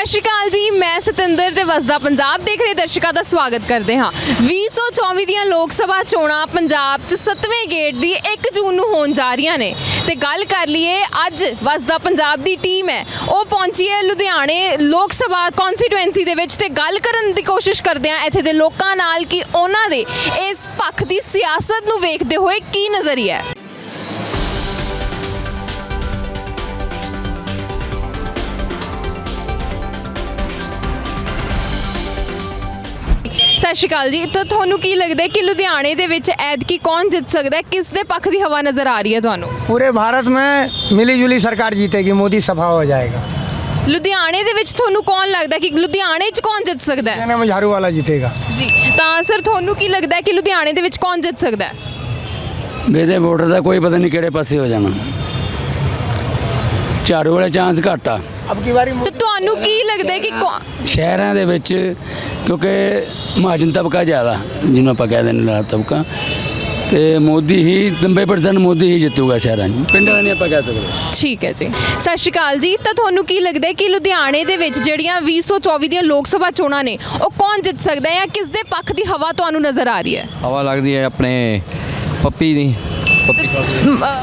ਸਤਿ ਸ਼੍ਰੀ ਅਕਾਲ ਜੀ, ਮੈਂ ਸਤਿੰਦਰ ਤੇ ਵਸਦਾ ਪੰਜਾਬ। ਦੇਖ ਰਹੇ ਦਰਸ਼ਕਾਂ ਦਾ ਸਵਾਗਤ ਕਰਦੇ ਹਾਂ। 2024 ਦੀਆਂ ਲੋਕ ਸਭਾ ਚੋਣਾਂ ਪੰਜਾਬ 'ਚ 7ਵੇਂ ਗੇੜ ਦੀ 1 ਜੂਨ ਨੂੰ ਹੋਣ ਜਾ ਰਹੀਆਂ ਨੇ। ਤੇ ਗੱਲ ਕਰ ਲਈਏ, ਅੱਜ ਵਸਦਾ ਪੰਜਾਬ ਦੀ ਟੀਮ ਹੈ। ਉਹ ਪਹੁੰਚੀ ਹੈ ਲੁਧਿਆਣੇ ਲੋਕ ਸਭਾ ਕਨਸਟੀਟੂਐਂਸੀ ਦੇ ਵਿੱਚ ਤੇ ਗੱਲ ਕਰਨ ਦੀ ਕੋਸ਼ਿਸ਼ ਕਰਦੇ ਹਾਂ ਇੱਥੇ ਦੇ ਲੋਕਾਂ ਨਾਲ ਕਿ ਉਹਨਾਂ ਦੇ ਇਸ ਪੱਖ ਦੀ ਸਿਆਸਤ ਨੂੰ ਵੇਖਦੇ ਹੋਏ ਕੀ ਨਜ਼ਰੀਆ ਹੈ। ਸਤਿ ਸ਼੍ਰੀ ਅਕਾਲ ਜੀ ਤਾਂ ਤੁਹਾਨੂੰ ਕੀ ਲੱਗਦਾ ਹੈ ਕਿ ਲੁਧਿਆਣੇ ਦੇ ਵਿੱਚ ਐਤਕੀ ਕੌਣ ਜਿੱਤ ਸਕਦਾ ਹੈ ਕਿਸ ਦੇ ਪੱਖ ਦੀ ਹਵਾ ਨਜ਼ਰ ਆ ਰਹੀ ਹੈ ਤੁਹਾਨੂੰ पूरे भारत में मिली जुली सरकार जीतेगी मोदी सफा हो जाएगा ਲੁਧਿਆਣੇ ਦੇ ਵਿੱਚ ਤੁਹਾਨੂੰ ਕੌਣ ਲੱਗਦਾ ਕਿ ਲੁਧਿਆਣੇ 'ਚ ਕੌਣ ਜਿੱਤ ਸਕਦਾ ਹੈ कहने में झाड़ू वाला जीतेगा ਜੀ ਤਾਂ ਸਰ ਤੁਹਾਨੂੰ ਕੀ ਲੱਗਦਾ ਹੈ ਕਿ ਲੁਧਿਆਣੇ ਦੇ ਵਿੱਚ ਕੌਣ ਜਿੱਤ ਸਕਦਾ ਹੈ ਮੇਰੇ ਵੋਟਰ ਦਾ ਕੋਈ ਪਤਾ ਨਹੀਂ ਕਿਹੜੇ ਪਾਸੇ ਹੋ ਜਾਣਾ ਝਾੜੂ ਵਾਲੇ ਚਾਂਸ ਘੱਟ ਆ अब की बारी ਤੇ ਤੁਹਾਨੂੰ ਕੀ ਲੱਗਦਾ ਹੈ ਕਿ ਕੌਣ- ਸ਼ਹਿਰਾਂ ਦੇ ਵਿੱਚ ਕਿਉਂਕਿ ਮਹਾਜਨ ਤਬਕਾ ਜ਼ਿਆਦਾ ਜਿਹਨੂੰ ਆਪਾਂ ਕਹਿ ਦਿੰਦੇ ਨੇ ਤਬਕਾ। ਤੇ ਮੋਦੀ ਹੀ 90% ਮੋਦੀ ਹੀ ਜਿੱਤੂਗਾ ਸ਼ਹਿਰਾਂ 'ਚ। ਪਿੰਡਾਂ ਦਾ ਨਹੀਂ ਆਪਾਂ ਕਹਿ ਸਕਦੇ ਠੀਕ ਹੈ ਜੀ। ਸਤਿ ਸ਼੍ਰੀ ਅਕਾਲ ਜੀ। ਤਾਂ ਤੁਹਾਨੂੰ ਕੀ ਲੱਗਦਾ ਹੈ ਕਿ ਲੁਧਿਆਣੇ ਦੇ ਵਿੱਚ ਜਿਹੜੀਆਂ 2024 ਦੀਆਂ ਲੋਕ ਸਭਾ ਚੋਣਾਂ ਨੇ ਉਹ ਕੌਣ ਜਿੱਤ ਸਕਦਾ ਹੈ ਜਾਂ ਕਿਸ ਦੇ ਪੱਖ ਦੀ ਹਵਾ ਤੁਹਾਨੂੰ ਨਜ਼ਰ ਆ ਰਹੀ ਹੈ? ਹਵਾ ਲੱਗਦੀ ਹੈ ਆਪਣੇ ਪੱਪੀ ਦੀ। ਪੱਪੀ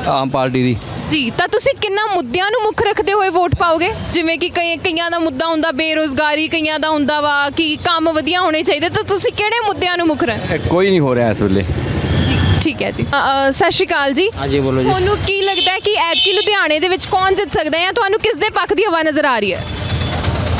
ਆਮ ਪਾਰਟੀ ਦੀ। ਜੀ ਤਾਂ ਤੁਸੀਂ ਕਿੰਨਾ ਮੁੱਦਿਆਂ ਨੂੰ ਮੁੱਖ ਰੱਖਦੇ ਹੋਏ ਵੋਟ ਪਾਓਗੇ? ਜਿਵੇਂ ਕਿ ਕਈ ਕਈਆਂ ਦਾ ਮੁੱਦਾ ਹੁੰਦਾ ਬੇਰੋਜ਼ਗਾਰੀ ਕਈਆਂ ਦਾ ਹੁੰਦਾ ਵਾ ਕਿ ਕੰਮ ਵਧੀਆ ਹੋਣੇ ਚਾਹੀਦੇ ਤਾਂ ਤੁਸੀਂ ਕਿਹੜੇ ਮੁੱਦਿਆਂ ਨੂੰ ਮੁੱਖ ਰੱਖ ਇਹ ਕੋਈ ਨਹੀਂ ਹੋ ਰਿਹਾ ਇਸ ਵੇਲੇ। ਜੀ ਠੀਕ ਹੈ ਜੀ। ਅ, ਅ, ਸਤਿ ਸ਼੍ਰੀ ਅਕਾਲ ਜੀ। ਹਾਂਜੀ ਬੋਲੋ ਜੀ। ਤੁਹਾਨੂੰ ਕੀ ਲੱਗਦਾ ਹੈ ਕਿ ਐਤਕੀ ਲੁਧਿਆਣੇ ਦੇ ਵਿੱਚ ਕੌਣ ਜਿੱਤ ਸਕਦਾ ਹੈ ਜਾਂ ਤੁਹਾਨੂੰ ਕਿਸ ਦੇ ਪੱਖ ਦੀ ਹਵਾ ਨਜ਼ਰ ਆ ਰਹੀ ਹੈ?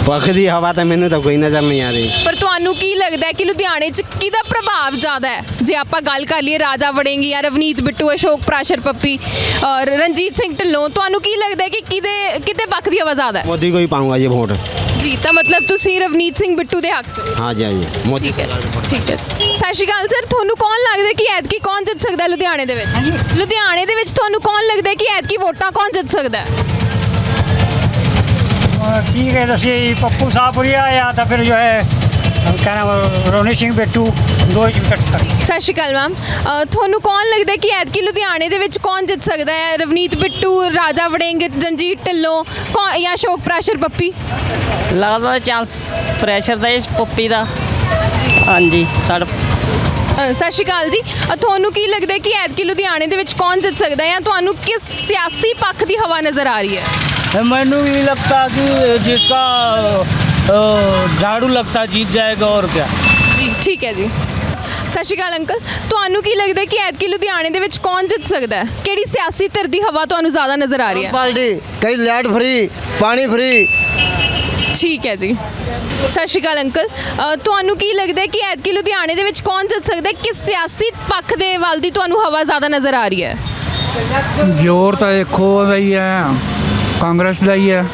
ਪੱਖ ਦੀ ਹਵਾ ਤਾਂ ਮੈਨੂੰ ਤਾਂ ਕੋਈ ਨਜ਼ਰ ਨਹੀਂ ਆ ਰਹੀ। ਪਰ ਤੁਹਾਨੂੰ ਕੀ ਲੱਗਦਾ ਕਿ ਲੁਧਿਆਣੇ 'ਚ ਕਿਹਦਾ ਪ੍ਰਭਾਵ ਜ਼ਿਆਦਾ ਹੈ? ਜੇ ਆਪਾਂ ਗੱਲ ਕਰ ਲਈਏ ਰਾਜਾ ਵੜਿੰਗੀ ਜਾਂ ਰਵਨੀਤ ਬਿੱਟੂ ਅਸ਼ੋਕ ਪ੍ਰਾਸ਼ਰ ਪੱਪੀ ਔਰ ਰਣਜੀਤ ਸਿੰਘ ਢਿੱਲੋਂ ਤੁਹਾਨੂੰ ਕੀ ਲੱਗਦਾ ਕਿ ਕਿਹਦੇ ਕਿਤੇ ਪੱਖ ਦੀ ਹਵਾ ਜ਼ਿਆਦਾ ਹੈ? ਮੋਦੀ ਕੋਈ ਪਾਉਂਗਾ ਜੀ ਵੋਟ। ਜੀ ਤਾਂ ਮਤਲਬ ਤੁਸੀਂ ਰਵਨੀਤ ਸਿੰਘ ਬਿੱਟੂ ਦੇ ਹੱਕ 'ਚ ਹੋ। ਹਾਂਜੀ ਹਾਂਜੀ ਮੋਦੀ। ਠੀਕ ਹੈ ਸਤਿ ਸ਼੍ਰੀ ਅਕਾਲ ਸਰ ਤੁਹਾਨੂੰ ਕੌਣ ਲੱਗਦਾ ਹੈ ਕਿ ਐਤਕੀ ਕੌਣ ਜਿੱਤ ਸਕਦਾ ਲੁਧਿਆਣੇ ਦੇ ਵਿੱਚ? ਲੁਧਿਆਣੇ ਦੇ ਵਿੱਚ ਤੁਹਾਨੂੰ ਕੌਣ ਲੱਗਦਾ ਹੈ ਕਿ ਐਤਕੀ ਵੋਟਾਂ ਕੌਣ ਜਿੱਤ ਸਕਦਾ ਹੈ? ठीक है जैसे पप्पू साहपुरिया या तो फिर जो है क्या नाम है, रोनी सिंह बिट्टू दो ही टिकट कर ਸਤਿ ਸ਼੍ਰੀ ਅਕਾਲ ਮੈਮ ਅ, ਤੁਹਾਨੂੰ ਕੌਣ ਲੱਗਦਾ ਕਿ ਐਤਕੀ ਲੁਧਿਆਣੇ ਦੇ ਵਿੱਚ ਕੌਣ ਜਿੱਤ ਸਕਦਾ ਹੈ ਰਵਨੀਤ ਬਿੱਟੂ ਰਾਜਾ ਵੜਿੰਗ ਰਣਜੀਤ ਢਿੱਲੋਂ ਕੌਣ ਜਾਂ ਅਸ਼ੋਕ ਪ੍ਰਾਸ਼ਰ ਪੱਪੀ ਲੱਗਦਾ ਚਾਂਸ ਪ੍ਰੈਸ਼ਰ ਦਾ ਇਸ ਪੱਪੀ ਦਾ ਹਾਂਜੀ ਸਾਡਾ ਅ, ਸਤਿ ਸ਼੍ਰੀ ਅਕਾਲ ਜੀ ਅ, ਤੁਹਾਨੂੰ ਕੀ ਲੱਗਦਾ ਹੈ ਕਿ ਐਤਕੀ ਲੁਧਿਆਣੇ ਦੇ ਵਿੱਚ ਕੌਣ ਜਿੱਤ ਸਕਦਾ ਹੈ ਜਾਂ ਤੁਹਾਨੂੰ ਕਿਸ ਸਿਆਸੀ ਪੱਖ ਦੀ ਹਵਾ ਨਜ਼ਰ ਆ ਰਹੀ ਹੈ मैनू भी लगता कि जिसका अ, झाड़ू लगता जीत जाएगा और क्या ਜੀ ਠੀਕ ਹੈ ਜੀ ਸਤਿ ਸ਼੍ਰੀ ਅਕਾਲ ਅੰਕਲ ਤੁਹਾਨੂੰ ਕੀ ਲੱਗਦਾ ਹੈ ਕਿ ਐਤਕੀ ਲੁਧਿਆਣੇ ਦੇ ਵਿੱਚ ਕੌਣ ਜਿੱਤ ਸਕਦਾ ਹੈ ਕਿਹੜੀ ਸਿਆਸੀ ਧਿਰ ਦੀ ਹਵਾ ਤੁਹਾਨੂੰ ਜ਼ਿਆਦਾ ਨਜ਼ਰ ਆ ਰਹੀ ਹੈ पार्टी कहीं लाइट फ्री पानी फ्री ਠੀਕ ਹੈ ਜੀ ਸਤਿ ਸ਼੍ਰੀ ਅਕਾਲ ਅੰਕਲ ਅ, ਤੁਹਾਨੂੰ ਕੀ ਲੱਗਦਾ ਹੈ ਕਿ ਐਤਕੀ ਲੁਧਿਆਣੇ ਦੇ ਵਿੱਚ ਕੌਣ ਜਿੱਤ ਸਕਦਾ ਹੈ ਕਿਸ ਸਿਆਸੀ ਪੱਖ ਦੇ ਵੱਲ ਦੀ ਤੁਹਾਨੂੰ ਹਵਾ ਜ਼ਿਆਦਾ ਨਜ਼ਰ ਆ ਰਹੀ ਹੈ ਜ਼ੋਰ ਤਾਂ ਦੇਖੋ ਉਹਦਾ ਹੀ ਹੈ ਕਾਂਗਰਸ ਦਾ ਹੀ ਹੈ।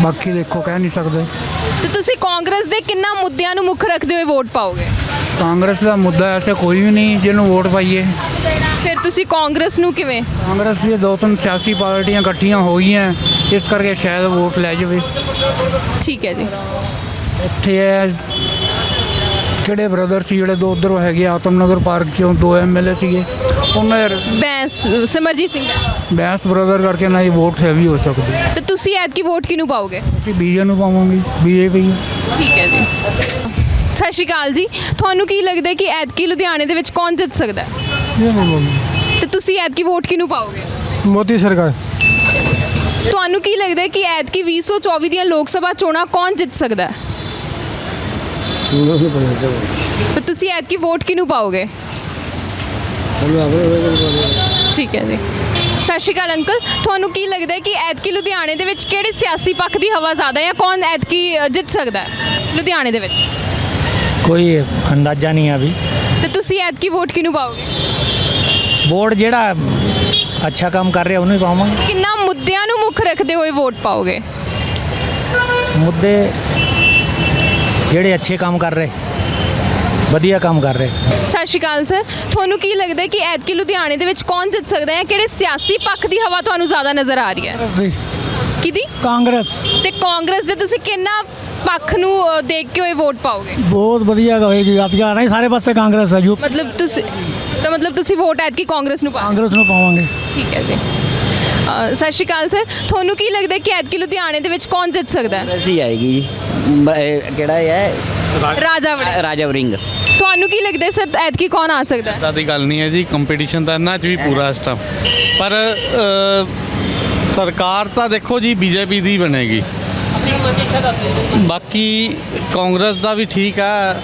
ਬਾਕੀ ਦੇਖੋ ਕਹਿ ਨਹੀਂ ਸਕਦੇ। ਤੇ ਤੁਸੀਂ ਕਾਂਗਰਸ ਦੇ ਕਿੰਨਾ ਮੁੱਦਿਆਂ ਨੂੰ ਮੁੱਖ ਰੱਖਦੇ ਹੋਏ ਵੋਟ ਪਾਓਗੇ? ਕਾਂਗਰਸ ਦਾ ਮੁੱਦਾ ਐਸਾ ਕੋਈ ਵੀ ਨਹੀਂ ਜਿਹਨੂੰ ਵੋਟ ਪਾਈਏ। ਫਿਰ ਤੁਸੀਂ ਕਾਂਗਰਸ ਨੂੰ ਕਿਵੇਂ? ਕਾਂਗਰਸ ਦੀਆਂ ਦੋ ਤਿੰਨ ਸਿਆਸੀ ਪਾਰਟੀਆਂ ਇਕੱਠੀਆਂ ਹੋ ਗਈਆਂ ਇਸ ਕਰਕੇ ਸ਼ਾਇਦ ਵੋਟ ਲੈ ਜਾਵੇ। ਠੀਕ ਹੈ ਜੀ। ਇੱਥੇ ਹੈ ਕਿਹੜੇ ਬ੍ਰਦਰ ਸੀ ਜਿਹੜੇ ਦੋ ਉਧਰ ਹੈਗੇ ਆ, ਆਤਮਨਗਰ ਪਾਰਕ ਚੋਂ ਦੋ ਐਮਐਲਏ ਸੀਗੇ। ਉਹਨਾਂ ਬੈਂਸ ਸਮਰਜੀਤ ਸਿੰਘ। ਬੈਂਸ ਬ੍ਰਦਰ ਕਰਕੇ ਨਾ ਇਹ ਵੋਟ ਹੈਵੀ ਹੋ ਸਕਦੀ। ਤੇ ਤੁਸੀਂ ਐਤਕੀ ਵੋਟ ਕਿਹਨੂੰ ਪਾਓਗੇ? ਅਸੀਂ ਬੀਜੇ ਨੂੰ ਪਾਵਾਂਗੇ ਬੀਜੇਪੀ ਠੀਕ ਹੈ ਜੀ। ਸਤਿ ਸ਼੍ਰੀ ਅਕਾਲ ਜੀ। ਤੁਹਾਨੂੰ ਕੀ ਲੱਗਦਾ ਕਿ ਐਤਕੀ ਲੁਧਿਆਣੇ ਦੇ ਵਿੱਚ ਕੌਣ ਜਿੱਤ ਸਕਦਾ? ਤੇ ਤੁਸੀਂ ਐਤਕੀ ਵੋਟ ਕਿਹਨੂੰ ਪਾਓਗੇ? ਮੋਦੀ ਸਰਕਾਰ। ਤੁਹਾਨੂੰ ਕੀ ਲੱਗਦਾ ਹੈ ਕਿ ਐਤਕੀ 2024 ਦੀਆਂ ਲੋਕ ਸਭਾ ਚੋਣਾਂ ਕੌਣ ਜਿੱਤ ਸਕਦਾ? ਹੈ। ਤੇ ਤੁਸੀਂ ਐਤਕੀ ਵੋਟ ਕਿਨੂੰ ਪਾਓਗੇ? ਠੀਕ ਹੈ ਜੀ ਸਤਿ ਸ਼੍ਰੀ ਅਕਾਲ ਅੰਕਲ ਤੁਹਾਨੂੰ ਕੀ ਲੱਗਦਾ ਹੈ ਕਿ ਐਤਕੀ ਲੁਧਿਆਣੇ ਦੇ ਵਿੱਚ ਕਿਹੜੇ ਸਿਆਸੀ ਪੱਖ ਦੀ ਹਵਾ ਜ਼ਿਆਦਾ ਹੈ ਕੌਣ ਐਤਕੀ ਅ, ਜਿੱਤ ਸਕਦਾ ਹੈ ਲੁਧਿਆਣੇ ਦੇ ਵਿੱਚ कोई अंदाजा नहीं है अभी ਤੇ ਤੁਸੀਂ ਐਤਕੀ ਵੋਟ ਕਿਹਨੂੰ ਪਾਓਗੇ बोर्ड जेड़ा अच्छा काम कर रहे हैं उन्हें पावांगे ਕਿੰਨਾ ਮੁੱਦਿਆਂ ਨੂੰ ਮੁੱਖ ਰੱਖਦੇ ਹੋਏ ਵੋਟ ਪਾਓਗੇ मुद्दे जेड़े अच्छे काम कर रहे ਵਧੀਆ ਕੰਮ ਕਰ ਰਹੇ। ਸਤਿ ਸ਼੍ਰੀ ਅਕਾਲ ਸਰ। ਤੁਹਾਨੂੰ ਕੀ ਲੱਗਦਾ ਕਿ ਐਤਕੀ ਲੁਧਿਆਣੇ ਦੇ ਵਿੱਚ ਕੌਣ ਜਿੱਤ ਸਕਦਾ ਹੈ? ਕਿਹੜੇ ਸਿਆਸੀ ਪੱਖ ਦੀ ਹਵਾ ਤੁਹਾਨੂੰ ਜ਼ਿਆਦਾ ਨਜ਼ਰ ਆ ਰਹੀ ਹੈ? ਕਿਹਦੀ? ਕਾਂਗਰਸ। ਤੇ ਕਾਂਗਰਸ ਦੇ ਤੁਸੀਂ ਕਿੰਨਾ ਪੱਖ ਨੂੰ ਦੇਖ ਕੇ ਹੋਏ ਵੋਟ ਪਾਓਗੇ? ਬਹੁਤ ਵਧੀਆ ਹੋਏਗੀ। ਆਪਕਾ ਨਹੀਂ ਸਾਰੇ ਪਾਸੇ ਕਾਂਗਰਸ ਹੈ। ਯੂ ਮਤਲਬ ਤੁਸੀਂ ਤਾਂ ਮਤਲਬ ਤੁਸੀਂ ਵੋਟ ਐਤਕੀ ਕਾਂਗਰਸ ਨੂੰ ਪਾਓਗੇ? ਕਾਂਗਰਸ ਨੂੰ ਪਾਵਾਂਗੇ। ਠੀਕ ਹੈ ਜੀ। ਸਤਿ ਸ਼੍ਰੀ ਅਕਾਲ ਸਰ। ਤੁਹਾਨੂੰ ਕੀ ਲੱਗਦਾ ਕਿ ਐਤਕੀ ਲੁਧਿਆਣੇ ਦੇ ਵਿੱਚ ਕੌਣ ਜਿੱਤ ਸਕਦਾ ਹੈ? ਕਾਂਗਰਸ ਆਏਗੀ ਜੀ। ਇਹ ਕਿਹੜਾ ਹੈ? ਰਾਜਾ ਵੜਿੰਗ। ਰਾਜਾ ਵਰਿੰਗ ਤੁਹਾਨੂੰ ਕੀ ਲੱਗਦਾ ਹੈ ਸਰ ਐਤਕੀ ਕੌਣ ਆ ਸਕਦਾ ਹੈ? ਦੀ ਗੱਲ ਨਹੀਂ ਹੈ ਜੀ ਕੰਪੀਟੀਸ਼ਨ ਤਾਂ ਇਹਨਾਂ 'ਚ ਵੀ ਪੂਰਾ ਇਸ ਟਾਈਮ ਪਰ ਅ, ਸਰਕਾਰ ਤਾਂ ਦੇਖੋ ਜੀ ਬੀਜੇਪੀ ਦੀ ਬਣੇਗੀ। ਬਾਕੀ ਕਾਂਗਰਸ ਦਾ ਵੀ ਠੀਕ ਆ।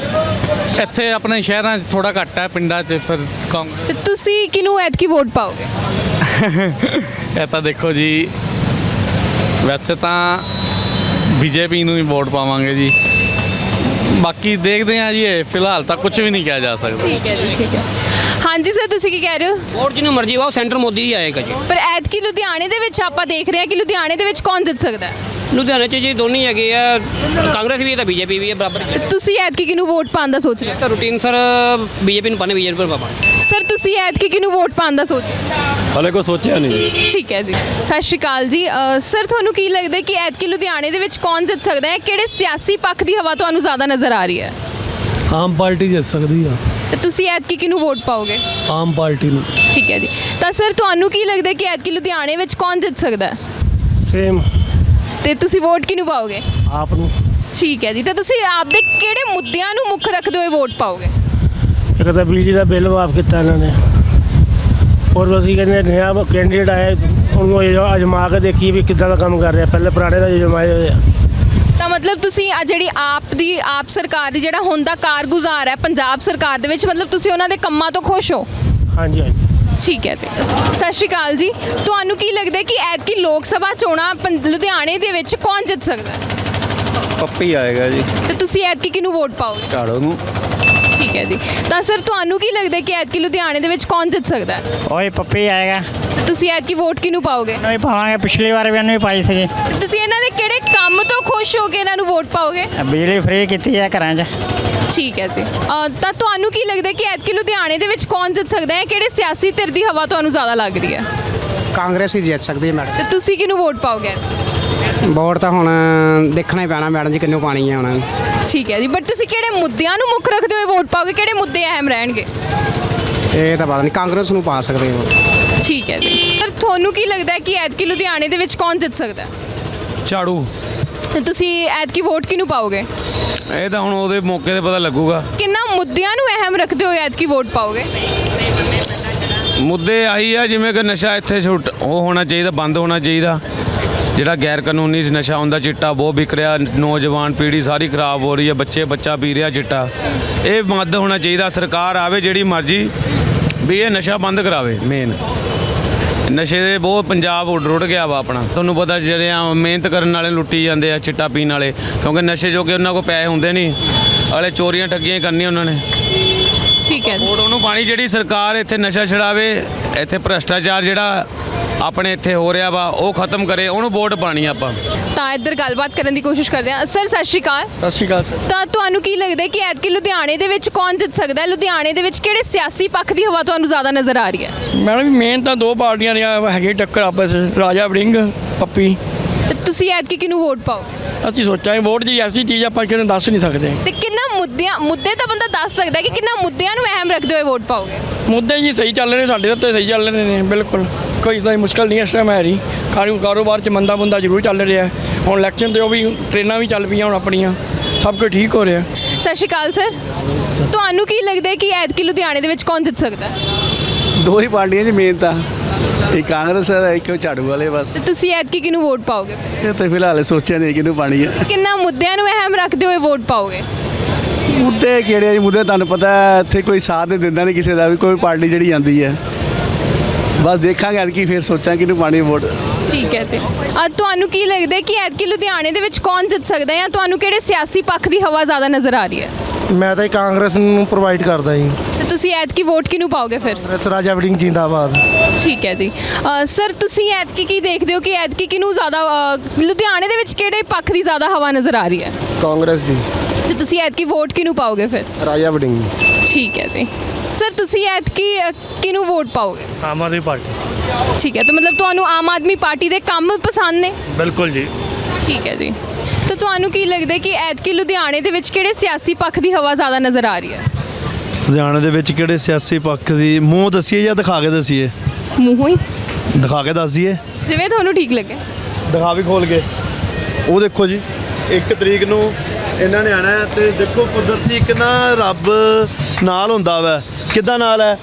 ਇੱਥੇ ਆਪਣੇ ਸ਼ਹਿਰਾਂ 'ਚ ਥੋੜਾ ਘੱਟ ਹੈ ਪਿੰਡਾਂ 'ਚ ਫਿਰ ਕਾਂਗਰਸ ਤੇ ਤੁਸੀਂ ਕਿਹਨੂੰ ਐਤਕੀ ਵੋਟ ਪਾਓਗੇ? ਇਹ ਤਾਂ ਦੇਖੋ ਜੀ ਵੈਸੇ ਤਾਂ ਬੀਜੇਪੀ ਨੂੰ ਹੀ ਵੋਟ ਪਾਵਾਂਗੇ ਜੀ। ਬਾਕੀ ਦੇਖਦੇ ਹਾਂ ਜੀ ਇਹ ਫਿਲਹਾਲ ਤਾਂ ਕੁਝ ਵੀ ਨਹੀਂ ਕਿਹਾ ਜਾ ਸਕਦਾ। ਠੀਕ ਹੈ ਜੀ ਠੀਕ ਹੈ। ਹਾਂਜੀ ਸਰ ਤੁਸੀਂ ਕੀ ਕਹਿ ਰਹੇ ਹੋ? ਵੋਟ ਜਿਹਨੂੰ ਮਰਜ਼ੀ ਪਾਓ ਸੈਂਟਰ ਮੋਦੀ ਹੀ ਆਏਗਾ ਜੀ। ਪਰ ਐਤਕੀ ਲੁਧਿਆਣੇ ਦੇ ਵਿੱਚ ਆਪਾਂ ਦੇਖ ਰਹੇ ਹਾਂ ਕਿ ਲੁਧਿਆਣੇ ਦੇ ਵਿੱਚ ਕੌਣ ਜਿੱਤ ਸਕਦਾ ਹੈ? ਲੁਧਿਆਣੇ 'ਚ ਜੀ ਦੋਨੇ ਹੀ ਹੈਗੇ ਆ ਕਾਂਗਰਸ ਵੀ ਹੈ ਤਾਂ ਬੀਜੇਪੀ ਵੀ ਹੈ ਬਰਾਬਰ ਤੇ ਤੁਸੀਂ ਐਤਕੀ ਕਿਹਨੂੰ ਵੋਟ ਪਾਉਣ ਦਾ ਸੋਚ ਰਹੇ ਤਾਂ ਰੂਟੀਨ ਸਰ ਬੀਜੇਪੀ ਨੂੰ ਪਾਣੇ ਬੀਜੇਪੀ ਨੂੰ ਪਾਪਾ ਹੋ ਸਰ ਤੁਸੀਂ ਐਤਕੀ ਕਿਹਨੂੰ ਵੋਟ ਪਾਉਣ ਦਾ ਸੋਚ ਰਹੇ ਹੋ? ਹਲੇ ਕੋ ਸੋਚਿਆ ਨਹੀਂ। ਠੀਕ ਹੈ ਜੀ। ਸਤਿ ਸ਼੍ਰੀ ਅਕਾਲ ਜੀ। ਅ, ਸਰ ਤੁਹਾਨੂੰ ਕੀ ਲੱਗਦਾ ਹੈ ਕਿ ਐਤਕੀ ਲੁਧਿਆਣੇ ਦੇ ਵਿੱਚ ਕੌਣ ਜਿੱਤ ਸਕਦਾ ਹੈ? ਕਿਹੜੇ ਸਿਆਸੀ ਪੱਖ ਦੀ ਹਵਾ ਤੁਹਾਨੂੰ ਜ਼ਿਆਦਾ ਨਜ਼ਰ ਆ ਰਹੀ ਹੈ? ਆਮ ਪਾਰਟੀ ਜਿੱਤ ਸਕਦੀ ਆ। ਤੇ ਤੁਸੀਂ ਐਤਕੀ ਕਿਹਨੂੰ ਵੋਟ ਪਾਓਗੇ? ਆਮ ਪਾਰਟੀ ਨੂੰ। ਠੀਕ ਹੈ ਜੀ। ਤਾਂ ਸਰ ਤੁਹਾਨੂੰ ਕੀ ਲੱਗਦਾ ਹੈ ਕਿ ਐਤਕੀ ਲੁਧਿਆਣੇ ਵਿੱਚ ਕੌਣ ਜਿੱਤ ਸਕਦਾ ਹੈ? ਸੇਮ ਤੇ ਤੁਸੀਂ ਵੋਟ ਕਿਹਨੂੰ ਪਾਓਗੇ? ਆਪ ਨੂੰ। ਠੀਕ ਹੈ ਜੀ ਤਾਂ ਤੁਸੀਂ ਆਪਦੇ ਕਿਹੜੇ ਮੁੱਦਿਆਂ ਨੂੰ ਮੁੱਖ ਰੱਖਦੇ ਹੋਏ ਵੋਟ ਪਾਓਗੇ? ਇੱਕ ਤਾਂ ਬਿਜਲੀ ਦਾ ਬਿੱਲ ਮਾਫ ਕੀਤਾ ਇਹਨਾਂ ਨੇ। ਔਰ ਅਸੀਂ ਕਹਿੰਦੇ ਨया ਕੈਂਡੀਡੇਟ ਆਇਆ ਉਹਨੂੰ ਅਜਮਾ ਕੇ ਦੇਖੀ ਵੀ ਕਿੱਦਾਂ ਦਾ ਕੰਮ ਕਰ ਰਿਹਾ। ਪਹਿਲੇ ਪੁਰਾਣੇ ਦਾ ਜਮਾਏ ਹੋਏ ਆ। ਤਾਂ ਮਤਲਬ ਤੁਸੀਂ ਆ ਜਿਹੜੀ ਆਪ ਦੀ ਆਪ ਸਰਕਾਰ ਦੀ ਜਿਹੜਾ ਹੁਣ ਦਾ ਕਾਰਗੁਜ਼ਾਰ ਹੈ ਪੰਜਾਬ ਸਰਕਾਰ ਦੇ ਵਿੱਚ ਮਤਲਬ ਤੁਸੀਂ ਉਹਨਾਂ ਦੇ ਕੰਮਾਂ ਤੋਂ ਖੁਸ਼ ਹੋ? ਹਾਂਜੀ ਹਾਂਜੀ। ਠੀਕ ਹੈ ਜੀ। ਸਤਿ ਸ਼੍ਰੀ ਅਕਾਲ ਜੀ। ਤੁਹਾਨੂੰ ਕੀ ਲੱਗਦਾ ਹੈ ਕਿ ਐਤਕੀ ਲੋਕ ਸਭਾ ਚੋਣਾਂ ਪੰ- ਲੁਧਿਆਣੇ ਦੇ ਵਿੱਚ ਕੌਣ ਜਿੱਤ ਸਕਦਾ ਹੈ? ਪੱਪੀ ਆਏਗਾ ਜੀ। ਤੇ ਤੁਸੀਂ ਐਤਕੀ ਕਿਹਨੂੰ ਵੋਟ ਪਾਓਗੇ? ਝਾੜੂ ਨੂੰ। ਠੀਕ ਹੈ ਜੀ। ਤਾਂ ਸਰ ਤੁਹਾਨੂੰ ਕੀ ਲੱਗਦਾ ਹੈ ਕਿ ਐਤਕੀ ਲੁਧਿਆਣੇ ਦੇ ਵਿੱਚ ਕੌਣ ਜਿੱਤ ਸਕਦਾ ਹੈ? ਓਏ ਪੱਪੀ ਆਏਗਾ। ਤੇ ਤੁਸੀਂ ਐਤਕੀ ਵੋਟ ਕਿਹਨੂੰ ਪਾਓਗੇ? ਨਹੀਂ ਪਾਵਾਂਗੇ। ਪਿਛਲੀ ਵਾਰ ਵੀ ਇਹਨੂੰ ਹੀ ਪਾਈ ਸੀਗੀ। ਤੇ ਤੁਸੀਂ ਇਹਨਾਂ ਦੇ ਕਿਹੜੇ ਕੰਮ ਤੋਂ ਖੁਸ਼ ਹੋ ਕੇ ਇਹਨਾਂ ਨੂੰ ਵੋਟ ਪਾਓਗੇ? ਬਿਜਲੀ ਫ੍ਰੀ ਕੀਤੀ ਹੈ ਘਰਾਂ 'ਚ। ਠੀਕ ਹੈ ਜੀ। ਅ, ਤਾਂ ਤੁਹਾਨੂੰ ਕੀ ਲੱਗਦਾ ਹੈ ਕਿ ਐਤਕੀ ਲੁਧਿਆਣੇ ਦੇ ਵਿੱਚ ਕੌਣ ਜਿੱਤ ਸਕਦਾ ਹੈ? ਕਿਹੜੇ ਸਿਆਸੀ ਧਿਰ ਦੀ ਹਵਾ ਤੁਹਾਨੂੰ ਜ਼ਿਆਦਾ ਲੱਗ ਰਹੀ ਹੈ? ਕਾਂਗਰਸ ਹੀ ਜਿੱਤ ਸਕਦੀ ਹੈ ਮੈਡਮ। ਤੇ ਤੁਸੀਂ ਕਿਹਨੂੰ ਵੋਟ ਪਾਓਗੇ? ਵੋਟ ਤਾਂ ਹੁਣ ਦੇਖਣਾ ਹੀ ਪੈਣਾ ਮੈਡਮ ਜੀ ਕਿੰਨੂੰ ਪਾਣੀ ਹੈ ਹੁਣ। ਠੀਕ ਹੈ ਜੀ ਬਟ ਤੁਸੀਂ ਕਿਹੜੇ ਮੁੱਦਿਆਂ ਨੂੰ ਮੁੱਖ ਰੱਖਦੇ ਹੋਏ ਵੋਟ ਪਾਓਗੇ? ਕਿਹੜੇ ਮੁੱਦੇ ਅਹਿਮ ਰਹਿਣਗੇ? ਇਹ ਤਾਂ ਪਤਾ ਨਹੀਂ ਕਾਂਗਰਸ ਨੂੰ ਪਾ ਸਕਦੇ ਹੋ। ਠੀਕ ਹੈ ਜੀ। ਸਰ ਤੁਹਾਨੂੰ ਕੀ ਲੱਗਦਾ ਹੈ ਕਿ ਐਤਕੀ ਲੁਧਿਆਣੇ ਦੇ ਵਿੱਚ ਕੌਣ ਜਿੱਤ ਸਕਦਾ ਹੈ? ਝਾੜੂ। ਤੇ ਤੁਸੀਂ ਐਤਕੀ ਵੋਟ ਕਿਹਨੂੰ ਪਾਓਗੇ? ਇਹ ਤਾਂ ਹੁਣ ਉਹਦੇ ਮੌਕੇ ਤੇ ਪਤਾ ਲੱਗੂਗਾ। ਕਿੰਨਾ ਮੁੱਦਿਆਂ ਨੂੰ ਅਹਿਮ ਰੱਖਦੇ ਹੋਏ ਐਤਕੀ ਵੋਟ ਪਾਓਗੇ? ਮੁੱਦੇ ਆਹੀ ਆ ਜਿਵੇਂ ਕਿ ਨਸ਼ਾ ਇੱਥੇ ਛੁੱਟ ਉਹ ਹੋਣਾ ਚਾਹੀਦਾ ਬੰਦ ਹੋਣਾ ਚਾਹੀਦਾ। ਜਿਹੜਾ ਗੈਰ ਕਾਨੂੰਨੀ ਨਸ਼ਾ ਹੁੰਦਾ ਚਿੱਟਾ ਬਹੁਤ ਵਿਕ ਰਿਹਾ ਨੌਜਵਾਨ ਪੀੜ੍ਹੀ ਸਾਰੀ ਖਰਾਬ ਹੋ ਰਹੀ ਹੈ ਬੱਚੇ ਬੱਚਾ ਪੀ ਰਿਹਾ ਚਿੱਟਾ। ਇਹ ਬੰਦ ਹੋਣਾ ਚਾਹੀਦਾ ਸਰਕਾਰ ਆਵੇ ਜਿਹੜੀ ਮਰਜ਼ੀ ਵੀ ਇਹ ਨਸ਼ਾ ਬੰਦ ਕਰਾਵੇ ਮੇਨ ਨਸ਼ੇ ਦੇ ਬਹੁਤ ਪੰਜਾਬ ਉੱਡ ਰੁੜ ਗਿਆ ਵਾ ਆਪਣਾ। ਤੁਹਾਨੂੰ ਪਤਾ ਜਿਹੜੇ ਆ ਮਿਹਨਤ ਕਰਨ ਵਾਲੇ ਲੁੱਟੀ ਜਾਂਦੇ ਆ, ਚਿੱਟਾ ਪੀਣ ਵਾਲੇ। ਕਿਉਂਕਿ ਨਸ਼ੇ ਜੋਗੇ ਉਹਨਾਂ ਕੋਲ ਪੈਸੇ ਹੁੰਦੇ ਨਹੀਂ। ਅਗਲੇ ਚੋਰੀਆਂ ਠੱਗੀਆਂ ਕਰਨੀਆਂ ਉਹਨਾਂ ਨੇ। ਠੀਕ ਹੈ। ਵੋਟ ਉਹਨੂੰ ਪਾਣੀ ਜਿਹੜੀ ਸਰਕਾਰ ਇੱਥੇ ਨਸ਼ਾ ਛਡਾਵੇ ਇੱਥੇ ਭ੍ਰਸ਼ਟਾਚਾਰ ਜਿਹੜਾ ਆਪਣੇ ਇੱਥੇ ਹੋ ਰਿਹਾ ਵਾ ਉਹ ਖਤਮ ਕਰੇ ਉਹਨੂੰ ਵੋਟ ਪਾਣੀ ਆਪਾਂ। ਤਾਂ ਇੱਧਰ ਗੱਲਬਾਤ ਕਰਨ ਦੀ ਕੋਸ਼ਿਸ਼ ਕਰਦੇ ਹਾਂ। ਸਰ ਸਤਿ ਸ਼੍ਰੀ ਅਕਾਲ। ਸਤਿ ਸ਼੍ਰੀ ਅਕਾਲ ਤਾਂ ਤੁਹਾਨੂੰ ਕੀ ਲੱਗਦਾ ਹੈ ਕਿ ਐਤਕੀ ਲੁਧਿਆਣੇ ਦੇ ਵਿੱਚ ਕੌਣ ਜਿੱਤ ਸਕਦਾ ਹੈ? ਲੁਧਿਆਣੇ ਦੇ ਵਿੱਚ ਕਿਹੜੇ ਸਿਆਸੀ ਪੱਖ ਦੀ ਹਵਾ ਤੁਹਾਨੂੰ ਜ਼ਿਆਦਾ ਨਜ਼ਰ ਆ ਰਹੀ ਹੈ? ਮੈਡਮ ਮੇਨ ਤਾਂ ਦੋ ਪਾਰਟੀਆਂ ਦੀਆਂ ਹੈਗੇ ਟੱਕਰ ਆਪਸ 'ਚ, ਰਾਜਾ ਵੜਿੰਗ ਪੱਪੀ। ਤੁਸੀਂ ਐਤਕੀ ਕਿਹਨੂੰ ਵੋਟ ਪਾਓਗੇ? ਅਸੀਂ ਸੋਚਾਂਗੇ ਵੋਟ ਜਿਹੜੀ ਐਸੀ ਚੀਜ਼ ਆਪਾਂ ਕਿਸੇ ਨੂੰ ਦੱਸ ਨਹੀਂ ਸਕਦੇ। ਤੇ ਕਿੰਨਾ ਮੁੱਦਿਆਂ ਮੁੱਦੇ ਤਾਂ ਬੰਦਾ ਦੱਸ ਸਕਦਾ ਹੈ ਕਿ ਕਿੰਨਾ ਮੁੱਦਿਆਂ ਨੂੰ ਅਹਿਮ ਰੱਖਦੇ ਹੋਏ ਵੋਟ ਪਾਓਗੇ? ਮੁੱਦੇ ਜੀ ਸਹੀ ਚੱਲ ਰਹੇ ਨੇ ਸਾਡੇ ਉੱਤੇ ਸਹੀ ਚੱਲ ਰਹੇ ਨੇ ਬਿਲਕੁਲ। ਕੋਈ ਤਾਂ ਮੁਸ਼ਕਲ ਨਹੀਂ ਇਸ ਟਾਈਮ ਹੈ ਰਹੀ ਕਾਰੂ ਕਾਰੋਬਾਰ 'ਚ ਮੰਦਾ ਬੰਦਾ ਜ਼ਰੂਰ ਚੱਲ ਰਿਹਾ ਹੁਣ ਇਲੈਕਸ਼ਨ ਤੇ ਉਹ ਵੀ ਟ੍ਰੇਨਾਂ ਵੀ ਚੱਲ ਪਈਆਂ ਹੁਣ ਆਪਣੀਆਂ। ਸਭ ਕੁਝ ਠੀਕ ਹੋ ਰਿਹਾ। ਸਤਿ ਸ਼੍ਰੀ ਅਕਾਲ ਸਰ। ਤੁਹਾਨੂੰ ਕੀ ਲੱਗਦਾ ਹੈ ਕਿ ਐਤਕੀ ਲੁਧਿਆਣੇ ਦੇ ਵਿੱਚ ਕੌਣ ਜਿੱਤ ਸਕਦਾ ਹੈ? ਦੋ ਹੀ ਪਾਰਟੀਆਂ ਜੀ ਮੇਨ ਤਾਂ। ਇੱਕ ਕਾਂਗਰਸ ਹੈ ਇੱਕ ਝਾੜੂ ਵਾਲੇ ਬਸ। ਤੇ ਤੁਸੀਂ ਐਤਕੀ ਕਿਹਨੂੰ ਵੋਟ ਪਾਓਗੇ? ਇਹ ਤਾਂ ਫਿਲਹਾਲ ਸੋਚਿਆ ਨਹੀਂ ਕਿਹਨੂੰ ਪਾਣੀ ਹੈ। ਕਿੰਨਾ ਮੁੱਦਿਆਂ ਨੂੰ ਅਹਿਮ ਰੱਖਦੇ ਹੋਏ ਵੋਟ ਪਾਓਗੇ? ਮੁੱਦੇ ਕਿਹੜੇ ਆ ਜੀ? ਮੁੱਦੇ ਤੁਹਾਨੂੰ ਪਤਾ ਹੈ ਇੱਥੇ ਕੋਈ ਸਾਥ ਨਹੀਂ ਦਿੰਦਾ ਨਹੀਂ ਕਿਸੇ ਦਾ ਵੀ ਕੋਈ ਪਾਰਟੀ ਜਿਹੜੀ ਆਂਦੀ ਹੈ। ਬਸ ਦੇਖਾਂਗੇ ਅੱਜ ਕੀ ਫਿਰ ਸੋਚਾਂ ਕਿਹਨੂੰ ਪਾਣੀ ਵੋਟ। ਠੀਕ ਹੈ ਜੀ। ਅ, ਤੁਹਾਨੂੰ ਕੀ ਲੱਗਦਾ ਹੈ ਕਿ ਐਤਕੀ ਲੁਧਿਆਣੇ ਦੇ ਵਿੱਚ ਕੌਣ ਜਿੱਤ ਸਕਦਾ ਹੈ ਜਾਂ ਤੁਹਾਨੂੰ ਕਿਹੜੇ ਸਿਆਸੀ ਪੱਖ ਦੀ ਹਵਾ ਜ਼ਿਆਦਾ ਨਜ਼ਰ ਆ ਰਹੀ ਹੈ? ਮੈਂ ਤਾਂ ਕਾਂਗਰਸ ਨੂੰ ਪ੍ਰੋਵਾਈਡ ਕਰਦਾ ਜੀ। ਤੇ ਤੁਸੀਂ ਐਤਕੀ ਵੋਟ ਕਿਹਨੂੰ ਪਾਓਗੇ ਫਿਰ? ਕਾਂਗਰਸ ਰਾਜਾ ਵੜਿੰਗ ਜਿੰਦਾਬਾਦ। ਠੀਕ ਹੈ ਜੀ। ਅ, ਸਰ ਤੁਸੀਂ ਐਤਕੀ ਕੀ ਦੇਖਦੇ ਹੋ ਕਿ ਐਤਕੀ ਕਿਹਨੂੰ ਜ਼ਿਆਦਾ ਅ, ਲੁਧਿਆਣੇ ਦੇ ਵਿੱਚ ਕਿਹੜੇ ਪੱਖ ਦੀ ਜ਼ਿਆਦਾ ਹਵਾ ਨਜ਼ਰ ਆ ਰਹੀ ਹੈ? ਕਾਂਗਰਸ ਦੀ। ਤੇ ਤੁਸੀਂ ਐਤਕੀ ਵੋਟ ਕਿਹਨੂੰ ਪਾਓਗੇ ਫਿਰ? ਰਾਜਾ ਵੜਿੰਗ। ਠੀਕ ਹੈ ਜੀ। ਸਰ ਤੁਸੀਂ ਐਤਕੀ ਅ, ਕਿਹਨੂੰ ਵੋਟ ਪਾਓਗੇ? ਆਮ ਆਦਮੀ ਪਾਰਟੀ। ਠੀਕ ਹੈ ਤਾਂ ਮਤਲਬ ਤੁਹਾਨੂੰ ਆਮ ਆਦਮੀ ਪਾਰਟੀ ਦੇ ਕੰਮ ਪਸੰਦ ਨੇ? ਬਿਲਕੁਲ ਜੀ। ਠੀਕ ਹੈ ਜੀ। ਤਾਂ ਤੁਹਾਨੂੰ ਕੀ ਲੱਗਦਾ ਹੈ ਕਿ ਐਤਕੀ ਲੁਧਿਆਣੇ ਦੇ ਵਿੱਚ ਕਿਹੜੇ ਸਿਆਸੀ ਪੱਖ ਦੀ ਹਵਾ ਜ਼ਿਆਦਾ ਨਜ਼ਰ ਆ ਰਹੀ ਹੈ? ਲੁਧਿਆਣੇ ਦੇ ਵਿੱਚ ਕਿਹੜੇ ਸਿਆਸੀ ਪੱਖ ਦੀ ਮੂੰਹ ਦੱਸੀਏ ਜਾਂ ਦਿਖਾ ਕੇ ਦੱਸੀਏ? ਮੂੰਹੋਂ ਹੀ। ਦਿਖਾ ਕੇ ਦੱਸ ਦਈਏ ਜਿਵੇਂ ਤੁਹਾਨੂੰ ਠੀਕ ਲੱਗੇ। ਦਿਖਾ ਵੀ ਖੋਲ ਕੇ। ਉਹ ਦੇਖੋ ਜੀ 1 ਤਰੀਕ ਨੂੰ ਇਹਨਾਂ ਨੇ ਆਣਾ ਤੇ ਦੇਖੋ ਕੁਦਰਤੀ ਕਿੰਨਾ ਰੱਬ ਨਾਲ ਹੁੰਦਾ ਵੈ। ਕਿੱਦਾਂ ਨਾਲ ਹੈ?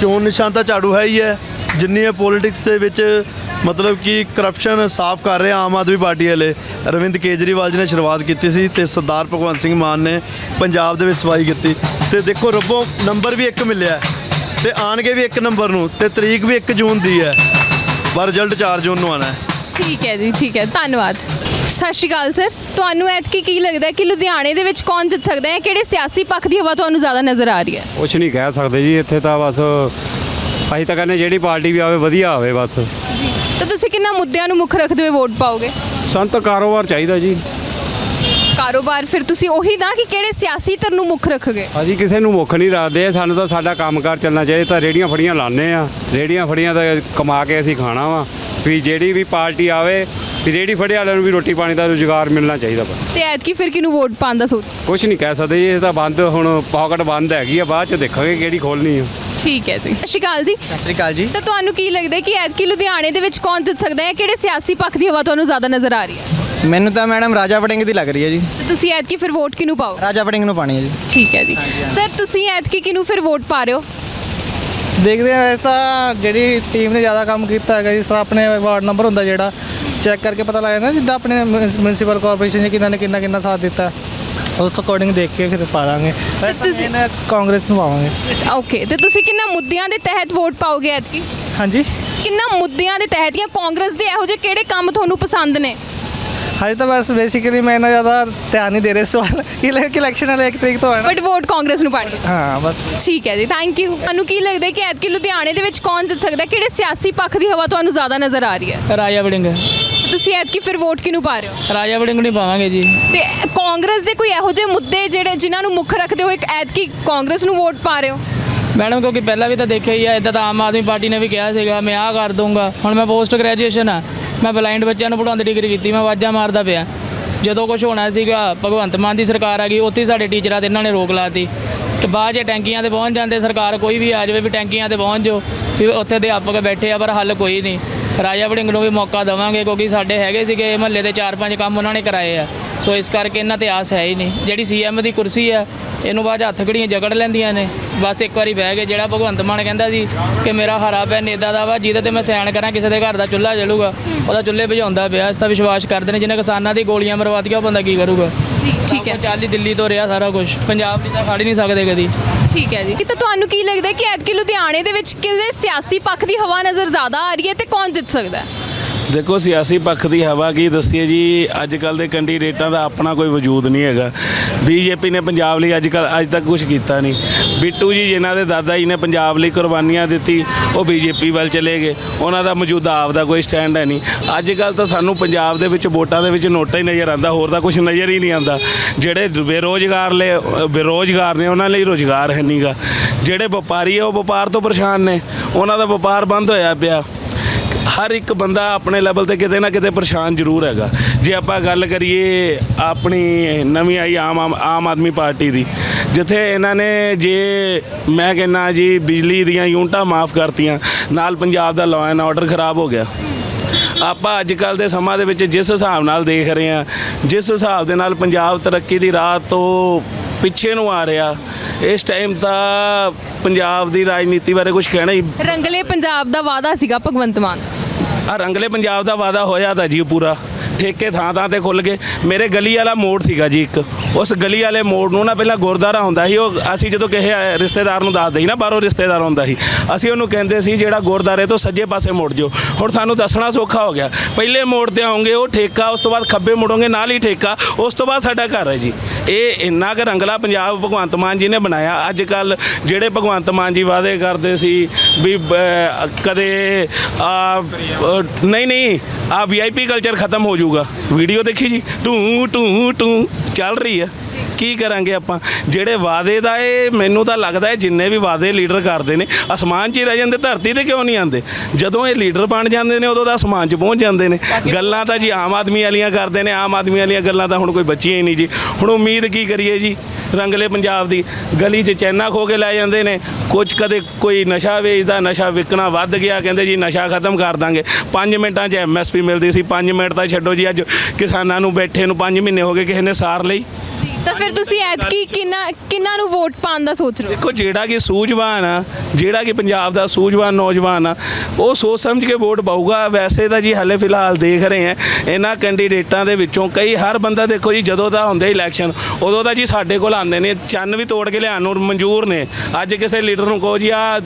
ਚੋਣ ਨਿਸ਼ਾਨ ਤਾਂ ਝਾੜੂ ਹੈ ਹੀ ਹੈ। ਜਿੰਨੀ ਇਹ ਪੋਲਿਟਿਕਸ ਦੇ ਵਿੱਚ ਮਤਲਬ ਕਿ ਕਰਪਸ਼ਨ ਸਾਫ਼ ਕਰ ਰਿਹਾ ਆਮ ਆਦਮੀ ਪਾਰਟੀ ਵਾਲੇ, ਅਰਵਿੰਦ ਕੇਜਰੀਵਾਲ ਜੀ ਨੇ ਸ਼ੁਰੂਆਤ ਕੀਤੀ ਸੀ ਤੇ ਸਰਦਾਰ ਭਗਵੰਤ ਸਿੰਘ ਮਾਨ ਨੇ ਪੰਜਾਬ ਦੇ ਵਿੱਚ ਸਫ਼ਾਈ ਕੀਤੀ। ਤੇ ਦੇਖੋ ਰੱਬੋ ਨੰਬਰ ਵੀ ਇੱਕ ਮਿਲਿਆ ਤੇ ਆਣਗੇ ਵੀ ਇੱਕ ਨੰਬਰ ਨੂੰ ਤੇ ਤਰੀਕ ਵੀ 1 ਜੂਨ ਦੀ ਹੈ। ਪਰ ਰਿਜ਼ਲਟ 4 ਜੂਨ ਨੂੰ ਆਣਾ ਹੈ। ਠੀਕ ਹੈ ਜੀ, ਠੀਕ ਹੈ। ਧੰਨਵਾਦ। ਸਤਿ ਸ਼੍ਰੀ ਅਕਾਲ ਸਰ। ਤੁਹਾਨੂੰ ਐਤਕੀ ਕੀ ਲੱਗਦਾ ਹੈ ਕਿ ਲੁਧਿਆਣੇ ਦੇ ਵਿੱਚ ਕੌਣ ਜਿੱਤ ਸਕਦਾ ਹੈ? ਕਿਹੜੇ ਸਿਆਸੀ ਪੱਖ ਦੀ ਹਵਾ ਤੁਹਾਨੂੰ ਜ਼ਿਆਦਾ ਨਜ਼ਰ ਆ ਰਹੀ ਹੈ? ਕੁਛ ਨਹੀਂ ਕਹਿ ਸਕਦੇ ਜੀ ਇੱਥੇ ਤਾਂ ਬਸ ਅਸੀਂ ਤਾਂ ਕਹਿੰਦੇ ਜਿਹੜੀ ਪਾਰਟੀ ਵੀ ਆਵੇ ਵਧੀਆ ਆਵੇ ਬਸ। ਤਾਂ ਤੁਸੀਂ ਕਿੰਨਾ ਮੁੱਦਿਆਂ ਨੂੰ ਮੁੱਖ ਰੱਖਦੇ ਹੋਏ ਵੋਟ ਪਾਓਗੇ? ਸੰਤ ਕਾਰੋਬਾਰ ਚਾਹੀਦਾ ਜੀ। ਕਾਰੋਬਾਰ ਫਿਰ ਤੁਸੀਂ ਉਹੀ ਦਾ ਕਿ ਕਿਹੜੇ ਸਿਆਸੀ ਧਿਰ ਨੂੰ ਮੁੱਖ ਰੱਖੋਗੇ? ਅਸੀਂ ਕਿਸੇ ਨੂੰ ਮੁੱਖ ਨਹੀਂ ਰੱਖਦੇ ਸਾਨੂੰ ਤਾਂ ਸਾਡਾ ਕੰਮਕਾਰ ਚੱਲਣਾ ਚਾਹੀਦਾ ਤਾਂ ਰੇੜੀਆਂ ਫੜੀਆਂ ਲਾਣੇ ਆ ਰੇੜੀਆਂ ਫੜੀਆਂ ਤਾਂ ਕਮਾ ਕੇ ਅਸੀਂ ਖਾਣਾ ਵਾ। ਵੀ ਜਿਹੜੀ ਵੀ ਪਾਰਟੀ ਆਵੇ ਵੀ ਰੇੜੀ ਫੜੇ ਵਾਲਿਆਂ ਨੂੰ ਵੀ ਰੋਟੀ ਪਾਣੀ ਦਾ ਰੁਜ਼ਗਾਰ ਮਿਲਣਾ ਚਾਹੀਦਾ ਵਾ। ਤੇ ਐਤਕੀ ਫਿਰ ਕਿਹਨੂੰ ਵੋਟ ਪਾਉਣ ਦਾ ਸੋਚ? ਕੁਛ ਨਹੀਂ ਕਹਿ ਸਕਦੇ ਜੀ ਇਹ ਤਾਂ ਬੰਦ ਹੁਣ ਪਾਕਟ ਬੰਦ ਹੈਗੀ ਆ ਬਾਅਦ ਚ ਦੇਖਾਂਗੇ ਕਿਹੜੀ ਖੋਲਣੀ ਆ। ਠੀਕ ਹੈ ਜੀ। ਸਤਿ ਸ਼੍ਰੀ ਅਕਾਲ ਜੀ। ਸਤਿ ਸ਼੍ਰੀ ਅਕਾਲ ਜੀ। ਤਾਂ ਤੁਹਾਨੂੰ ਕੀ ਲੱਗਦਾ ਹੈ ਕਿ ਐਤਕੀ ਲੁਧਿਆਣੇ ਦੇ ਵਿੱਚ ਕੌਣ ਜਿੱਤ ਸਕਦਾ ਹੈ? ਕਿਹੜੇ ਸਿਆਸੀ ਪੱਖ ਦੀ ਹਵਾ ਤੁਹਾਨੂੰ ਜ਼ਿਆਦਾ ਨਜ਼ਰ ਆ ਰਹੀ ਹੈ? ਮੈਨੂੰ ਤਾਂ ਮੈਡਮ ਰਾਜਾ ਵੜਿੰਗ ਦੀ ਲੱਗ ਰਹੀ ਹੈ ਜੀ। ਤੇ ਤੁਸੀਂ ਐਤਕੀ ਫਿਰ ਵੋਟ ਕਿਹਨੂੰ ਪਾਓ ਰਾਜਾ ਵੜਿੰਗ ਨੂੰ ਪਾਣੀ ਹੈ ਜੀ। ਠੀਕ ਹੈ ਜੀ। ਸਰ ਤੁਸੀਂ ਐਤਕੀ ਕਿਹਨੂੰ ਫਿਰ ਵੋਟ ਪਾ ਰਹੇ ਹੋ? ਦੇਖਦੇ ਆ ਇਸ ਤਾਂ ਜਿਹੜੀ ਟੀਮ ਨੇ ਜ਼ਿਆਦਾ ਕੰਮ ਕੀਤਾ ਹੈਗਾ ਜਿਸ ਤਰ੍ਹਾਂ ਆਪਣੇ ਵਾਰਡ ਨੰਬਰ ਹੁੰਦਾ ਜਿਹੜਾ ਚੈੱਕ ਕਰਕੇ ਪਤਾ ਲੱਗ ਜਾਂਦਾ ਜਿੱਦਾਂ ਆਪਣੇ ਮਿਊਨਿਸਪਲ ਕਾਰਪੋਰੇਸ਼ਨ 'ਚ ਕਿੰਨਾ ਨੇ ਕਿੰਨਾ ਕਿੰਨਾ ਸਾਥ ਦਿੱਤਾ। ਉਸ ਅਕੋਰਡਿੰਗ ਦੇਖ ਕੇ ਫਿਰ ਪਾ ਦਾਂਗੇ। ਤੇ ਤੁਸੀਂ- ਤੁਸੀਂ ਕਾਂਗਰਸ ਨੂੰ ਪਾਵਾਂਗੇ। ਓਕੇ ਤੇ ਤੁਸੀਂ ਕਿੰਨਾ ਮੁੱਦਿਆਂ ਦੇ ਤਹਿਤ ਵੋਟ ਪਾਓਗੇ ਐਤਕੀ? ਹਾਂਜੀ। ਕਿੰਨਾ ਮੁੱਦਿਆਂ ਦੇ ਤਹਿਤ ਜਾਂ ਕਾਂਗਰਸ ਦੇ ਇਹੋ ਜਿਹੇ ਕਿਹੜੇ ਕੰਮ ਤੁਹਾਨੂੰ ਪਸੰਦ ਨੇ? ਹਜੇ ਤਾਂ ਬਸ ਬੇਸਿਕਲੀ ਮੈਂ ਇੰਨਾ ਜ਼ਿਆਦਾ ਧਿਆਨ ਨਹੀਂ ਦੇ ਰਿਹਾ ਇਸ ਸਵਾਲ ਕਿ ਇਲੈਕਸ਼ਨ ਵਾਲੇ ਇੱਕ ਤਰੀਕ ਤੋਂ ਨਾ ਬਟ ਵੋਟ ਕਾਂਗਰਸ ਨੂੰ ਪਾਣੀ। ਹੈ। ਹਾਂ ਬਸ। ਠੀਕ ਹੈ ਜੀ ਥੈਂਕ ਯੂ ਤੁਹਾਨੂੰ ਕੀ ਲੱਗਦਾ ਹੈ ਕਿ ਐਤਕੀ ਲੁਧਿਆਣੇ ਦੇ ਵਿੱਚ ਕੌਣ ਜਿੱਤ ਸਕਦਾ? ਹੈ? ਕਿਹੜੇ ਸਿਆਸੀ ਪੱਖ ਦੀ ਹਵਾ ਤੁਹਾਨੂੰ ਜ਼ਿਆਦਾ ਨਜ਼ਰ ਆ ਰਹੀ ਹੈ? ਰਾਜਾ ਵੜਿੰਗ। ਤੁਸੀਂ ਐਤਕੀ ਫਿਰ ਵੋਟ ਕਿਹਨੂੰ ਪਾ ਰਹੇ ਹੋ? ਰਾਜਾ ਵੜਿੰਗ ਨਹੀਂ ਪਾਵਾਂਗੇ ਜੀ। ਤੇ ਕਾਂਗਰਸ ਦੇ ਕੋਈ ਇਹੋ ਜਿਹੇ ਮੁੱਦੇ ਜਿਹੜੇ ਜਿਨ੍ਹਾਂ ਨੂੰ ਮੁੱਖ ਰੱਖਦੇ ਹੋਏ ਐਤਕੀ ਕਾਂਗਰਸ ਨੂੰ ਵੋਟ ਪਾ ਰਹੇ ਹੋ? ਮੈਡਮ ਕਿਉਂਕਿ ਪਹਿਲਾਂ ਵੀ ਤਾਂ ਦੇਖਿਆ ਹੀ ਆ ਇਦਾਂ ਤਾਂ ਆਮ ਆਦਮੀ ਪਾਰਟੀ ਨੇ ਵੀ ਕਿਹਾ ਸੀਗਾ ਮੈਂ ਆਹ ਕਰ ਦੂੰਗਾ ਹੁਣ ਮੈਂ ਪੋਸਟ ਗ੍ਰੈਜੂਏਸ਼ਨ ਆ। ਮੈਂ ਬਲਾਈਂਡ ਬੱਚਿਆਂ ਨੂੰ ਪੜਾਉਣ ਦੀ ਡਿਗਰੀ ਕੀਤੀ ਮੈਂ ਆਵਾਜ਼ਾਂ ਮਾਰਦਾ ਪਿਆ। ਜਦੋਂ ਕੁਝ ਹੋਣਾ ਸੀਗਾ ਭਗਵੰਤ ਮਾਨ ਦੀ ਸਰਕਾਰ ਆ ਗਈ ਉੱਥੇ ਹੀ ਸਾਡੇ ਟੀਚਰਾਂ ਤੇ ਇਹਨਾਂ ਨੇ ਰੋਕ ਲਾਤੀ। ਤੇ ਬਾਅਦ ਜੇ ਟੈਂਕੀਆਂ ਤੇ ਪਹੁੰਚ ਜਾਂਦੇ ਸਰਕਾਰ ਕੋਈ ਵੀ ਆ ਜਾਵੇ ਵੀ ਟੈਂਕੀਆਂ ਤੇ ਪਹੁੰਚ ਜਾਓ ਵੀ ਉੱਥੇ ਅਧਿਆਪਕ ਬੈਠੇ ਆ ਪਰ ਹੱਲ ਕੋਈ ਨਹੀਂ। ਰਾਜਾ ਵੜਿੰਗ ਨੂੰ ਵੀ ਮੌਕਾ ਦੇਵਾਂਗੇ ਕਿਉਂਕਿ ਸਾਡੇ ਹੈਗੇ ਸੀਗੇ ਮਹੱਲੇ ਦੇ ਚਾਰ ਪੰਜ ਕੰਮ ਉਹਨਾਂ ਨੇ ਕਰਾਏ ਆ। ਸੋ ਇਸ ਕਰਕੇ ਇਹਨਾਂ ਤੇ ਆਸ ਹੈ ਹੀ ਨਹੀਂ। ਜਿਹੜੀ ਸੀਐਮ ਦੀ ਕੁਰਸੀ ਆ ਇਹਨੂੰ ਬਾਅਦ ਹੱਥ ਘੜੀਆਂ ਜਗੜ ਲੈਂਦੀਆਂ ਨੇ। ਬਸ ਇੱਕ ਵਾਰੀ ਬਹਿ ਗਏ ਜਿਹੜਾ ਭਗਵੰਤ ਮਾਨ ਕਹਿੰਦਾ ਸੀ ਕਿ ਮੇਰਾ ਹਰਾ ਪੈਨ ਇੱਦਾਂ ਦਾ ਵਾ ਜਿਹਦੇ ਤੇ ਮੈਂ ਸੈਨ ਕਰਾਂ ਕਿਸੇ ਦੇ ਘਰ ਦਾ ਚੁੱਲ੍ਹਾ ਜਲੂਗਾ ਉਹਦਾ ਚੁੱਲ੍ਹੇ ਭਜਾਉਂਦਾ ਪਿਆ। ਇਸ ਦਾ ਵਿਸ਼ਵਾਸ ਕਰਦੇ ਨੇ ਜਿਹਨੇ ਕਿਸਾਨਾਂ ਦੀ ਗੋਲੀਆਂ ਮਰਵਾਤੀਆਂ ਉਹ ਬੰਦਾ ਕੀ ਕਰੂਗਾ? ਜੀ ਠੀਕ ਹੈ। ਚਾਲੀ ਦਿੱਲੀ ਤੋਂ ਰਿਹਾ ਸਾਰਾ ਕੁਝ ਪੰਜਾਬ ਦੀ ਤਾਂ ਖੜ ਹੀ ਨਹੀਂ ਸਕਦੇ ਕਦੀ। ਠੀਕ ਹੈ ਜੀ। ਤਾਂ ਤੁਹਾਨੂੰ ਕੀ ਲੱਗਦਾ ਹੈ ਕਿ ਐਤਕੀ ਲੁਧਿਆਣੇ ਦੇ ਵਿੱਚ ਕਿਸੇ ਸਿਆਸੀ ਪੱਖ ਦੀ ਹਵਾ ਨਜ਼ਰ ਜ਼ਿਆਦਾ ਆ ਰਹੀ ਹੈ ਤੇ ਕੌਣ ਜਿੱਤ ਸਕਦਾ ਹੈ? ਦੇਖੋ ਸਿਆਸੀ ਪੱਖ ਦੀ ਹਵਾ ਕੀ ਦੱਸੀਏ ਜੀ ਅੱਜ ਕੱਲ ਦੇ ਕੈਂਡੀਡੇਟਾਂ ਦਾ ਆਪਣਾ ਕੋਈ ਵਜੂਦ ਨਹੀਂ ਹੈਗਾ। ਬੀਜੇਪੀ ਨੇ ਪੰਜਾਬ ਲਈ ਅੱਜ ਕੱਲ ਅੱਜ ਤੱਕ ਕੁਝ ਕੀਤਾ ਨਹੀਂ। ਬਿੱਟੂ ਜੀ, ਜਿਨ੍ਹਾਂ ਦੇ ਦਾਦਾ ਜੀ ਨੇ ਪੰਜਾਬ ਲਈ ਕੁਰਬਾਨੀਆਂ ਦਿੱਤੀ, ਉਹ ਬੀਜੇਪੀ ਵੱਲ ਚਲੇ ਗਏ। ਉਹਨਾਂ ਦਾ ਮੌਜੂਦਾ ਆਪ ਦਾ ਕੋਈ ਸਟੈਂਡ ਹੈ ਨਹੀਂ। ਅੱਜ ਕੱਲ ਤਾਂ ਸਾਨੂੰ ਪੰਜਾਬ ਦੇ ਵਿੱਚ ਵੋਟਾਂ ਦੇ ਵਿੱਚ ਨੋਟਾ ਹੀ ਨਜ਼ਰ ਆਉਂਦਾ, ਹੋਰ ਤਾਂ ਕੁਝ ਨਜ਼ਰ ਹੀ ਨਹੀਂ ਆਉਂਦਾ। ਜਿਹੜੇ ਬੇਰੋਜ਼ਗਾਰ ਲੈ, ਬੇਰੋਜ਼ਗਾਰ ਨੇ, ਉਹਨਾਂ ਲਈ ਰੋਜ਼ਗਾਰ ਹੈ ਨਹੀਂਗਾ ਜਿਹੜੇ ਵਪਾਰੀ ਆ, ਉਹ ਵਪਾਰ ਤੋਂ ਪਰੇਸ਼ਾਨ ਨੇ। ਉਹਨਾਂ ਦਾ ਵਪਾਰ ਬੰਦ ਹੋਇਆ ਪਿਆ। ਹਰ ਇੱਕ ਬੰਦਾ ਆਪਣੇ ਲੈਵਲ ਤੇ ਕਿਤੇ ਨਾ ਕਿਤੇ ਪਰੇਸ਼ਾਨ ਜ਼ਰੂਰ ਹੈਗਾ। ਜੇ ਆਪਾਂ ਗੱਲ ਕਰੀਏ ਆਪਣੀ ਨਵੀਂ ਆਈ ਆਮ ਆਮ- ਆਮ ਆਦਮੀ ਪਾਰਟੀ ਦੀ, ਜਿੱਥੇ ਇਹਨਾਂ ਨੇ ਜੇ ਮੈਂ ਕਹਿੰਨਾ ਜੀ ਬਿਜਲੀ ਦੀਆਂ ਯੂਨਿਟਾਂ ਮਾਫ ਕਰਤੀਆਂ, ਨਾਲ ਪੰਜਾਬ ਦਾ ਲਾਅ ਐਂਡ ਆਰਡਰ ਖਰਾਬ ਹੋ ਗਿਆ। ਆਪਾਂ ਅੱਜ ਕੱਲ ਦੇ ਸਮਾਂ ਦੇ ਵਿੱਚ ਜਿਸ ਹਿਸਾਬ ਨਾਲ ਦੇਖ ਰਹੇ ਹਾਂ, ਜਿਸ ਹਿਸਾਬ ਦੇ ਨਾਲ ਪੰਜਾਬ ਤਰੱਕੀ ਦੀ ਰਾਹ ਤੋਂ ਪਿੱਛੇ ਨੂੰ ਆ ਰਿਹਾ ਇਸ ਟਾਈਮ ਤਾਂ ਪੰਜਾਬ ਦੀ ਰਾਜਨੀਤੀ ਬਾਰੇ ਕੁਝ ਕਹਿਣਾ ਹੀ ਰੰਗਲੇ ਪੰਜਾਬ ਦਾ ਵਾਅਦਾ ਸੀਗਾ ਭਗਵੰਤ ਮਾਨ। ਆ ਰੰਗਲੇ ਪੰਜਾਬ ਦਾ ਵਾਦਾ ਹੋਇਆ ਤਾਂ ਜੀ ਪੂਰਾ। ਠੇਕੇ ਥਾਂ ਥਾਂ ਤੇ ਖੁੱਲ ਗਏ। ਮੇਰੇ ਗਲੀ ਵਾਲਾ ਮੋੜ ਸੀਗਾ ਜੀ ਇੱਕ। ਉਸ ਗਲੀ ਵਾਲੇ ਮੋੜ ਨੂੰ ਨਾ ਪਹਿਲਾਂ ਗੁਰਦੁਆਰਾ ਹੁੰਦਾ ਸੀ, ਉਹ ਅਸੀਂ ਜਦੋਂ ਕਿਸੇ ਰਿਸ਼ਤੇਦਾਰ ਨੂੰ ਦੱਸਦੇ ਸੀ ਨਾ, ਬਾਹਰੋਂ ਰਿਸ਼ਤੇਦਾਰ ਹੁੰਦਾ ਸੀ, ਅਸੀਂ ਉਹਨੂੰ ਕਹਿੰਦੇ ਸੀ, ਜਿਹੜਾ ਗੁਰਦੁਆਰੇ ਤੋਂ ਸੱਜੇ ਪਾਸੇ ਮੁੜ ਜਾਓ। ਹੁਣ ਸਾਨੂੰ ਦੱਸਣਾ ਸੌਖਾ ਹੋ ਗਿਆ। ਪਹਿਲੇ ਮੋੜ ਤੇ ਆਉਂਗੇ, ਉਹ ਠੇਕਾ, ਉਸ ਤੋਂ ਬਾਅਦ ਖੱਬੇ ਮੁੜੋਗੇ, ਨਾਲ ਹੀ ਠੇਕਾ, ਉਸ ਤੋਂ ਬਾਅਦ ਸਾਡਾ ਘਰ ਹੈ ਜੀ। ਇਹ ਇੰਨਾ ਕੁ ਰੰਗਲਾ ਪੰਜਾਬ ਭਗਵੰਤ ਮਾਨ ਜੀ ਨੇ ਬਣਾਇਆ। ਅੱਜ ਕੱਲ ਜਿਹੜੇ ਭਗਵੰਤ ਮਾਨ ਜੀ ਵਾਅਦੇ ਕਰਦੇ ਸੀ ਵੀ ਬ- ਕਦੇ, ਆ ਨਹੀਂ ਨਹੀਂ, ਆ ਵੀਆਈਪੀ ਕਲਚਰ ਖਤਮ ਹੋ ਜਾਊਗਾ। ਵੀਡੀਓ ਦੇਖੀ ਜੀ? ਟੂ ਟੂ ਟੂ, ਚੱਲ ਰਹੀ ਹੈ। ਕੀ ਕਰਾਂਗੇ ਆਪਾਂ? ਜਿਹੜੇ ਵਾਅਦੇ ਦਾ ਇਹ ਮੈਨੂੰ ਤਾਂ ਲੱਗਦਾ ਹੈ ਜਿੰਨੇ ਵੀ ਵਾਅਦੇ ਲੀਡਰ ਕਰਦੇ ਨੇ ਅਸਮਾਨ 'ਚ ਹੀ ਰਹਿ ਜਾਂਦੇ ਧਰਤੀ ਤੇ ਕਿਉਂ ਨਹੀਂ ਆਉਂਦੇ? ਜਦੋਂ ਇਹ ਲੀਡਰ ਬਣ ਜਾਂਦੇ ਨੇ ਉਦੋਂ ਤਾਂ ਅਸਮਾਨ 'ਚ ਪਹੁੰਚ ਜਾਂਦੇ ਨੇ। ਗੱਲਾਂ ਤਾਂ ਜੀ ਆਮ ਆਦਮੀ ਵਾਲੀਆਂ ਕਰਦੇ ਨੇ ਆਮ ਆਦਮੀ ਵਾਲੀਆਂ ਗੱਲਾਂ ਤਾਂ ਹੁਣ ਕੋਈ ਬੱਚੀਆਂ ਹੀ ਨਹੀਂ ਜੀ। ਹੁਣ ਉਮੀਦ ਕੀ ਕਰੀਏ ਜੀ? ਰੰਗਲੇ ਪੰਜਾਬ ਦੀ ਗਲੀ 'ਚ ਚੈਨਾ ਖੋ ਕੇ ਲੈ ਜਾਂਦੇ ਨੇ। ਕੁਝ ਕਦੇ ਕੋਈ ਨਸ਼ਾ ਵੇਚਦਾ ਨਸ਼ਾ ਵਿਕਣਾ ਵੱਧ ਗਿਆ ਕਹਿੰਦੇ ਜੀ ਨਸ਼ਾ ਖਤਮ ਕਰ ਦਾਂਗੇ। 5 ਮਿੰਟਾਂ 'ਚ ਐਮਐਸਪੀ ਮਿਲਦੀ ਸੀ 5 ਮਿੰਟ ਤਾਂ ਛੱਡੋ ਜੀ ਅੱਜ ਕਿਸਾਨਾਂ ਨੂੰ ਬੈਠੇ ਨੂੰ 5 ਮਹੀਨੇ ਹੋ ਗਏ ਕਿਸੇ ਨੇ ਸਾਰ ਲਈ। ਤਾਂ ਫਿਰ ਤੁਸੀਂ ਐਤਕੀ ਕਿੰਨਾ ਕਿੰਨਾ ਨੂੰ ਵੋਟ ਪਾਉਣ ਦਾ ਸੋਚ ਰਹੇ ਹੋ? ਦੇਖੋ ਜਿਹੜਾ ਕਿ ਸੂਝਵਾਨ ਆ ਜਿਹੜਾ ਕਿ ਪੰਜਾਬ ਦਾ ਸੂਝਵਾਨ ਨੌਜਵਾਨ ਆ ਉਹ ਸੋਚ ਸਮਝ ਕੇ ਵੋਟ ਪਾਊਗਾ। ਵੈਸੇ ਤਾਂ ਜੀ ਹਾਲੇ ਫਿਲਹਾਲ ਦੇਖ ਰਹੇ ਆ ਇਹਨਾਂ ਕੈਂਡੀਡੇਟਾਂ ਦੇ ਵਿੱਚੋਂ ਕਈ ਹਰ ਬੰਦਾ ਦੇਖੋ ਜੀ ਜਦੋਂ ਦਾ ਹੁੰਦਾ ਇਲੈਕਸ਼ਨ ਉਦੋਂ ਦਾ ਜੀ ਸਾਡੇ ਕੋਲ ਆਉਂਦੇ ਨੇ ਚੰਨ ਵੀ ਤੋੜ ਕੇ ਲਿਆਉਣ ਨੂੰ ਮਨਜ਼ੂਰ ਨੇ। ਅੱਜ ਕਿਸੇ ਲੀਡਰ ਨੂੰ ਕਹੋ ਜੀ ਆ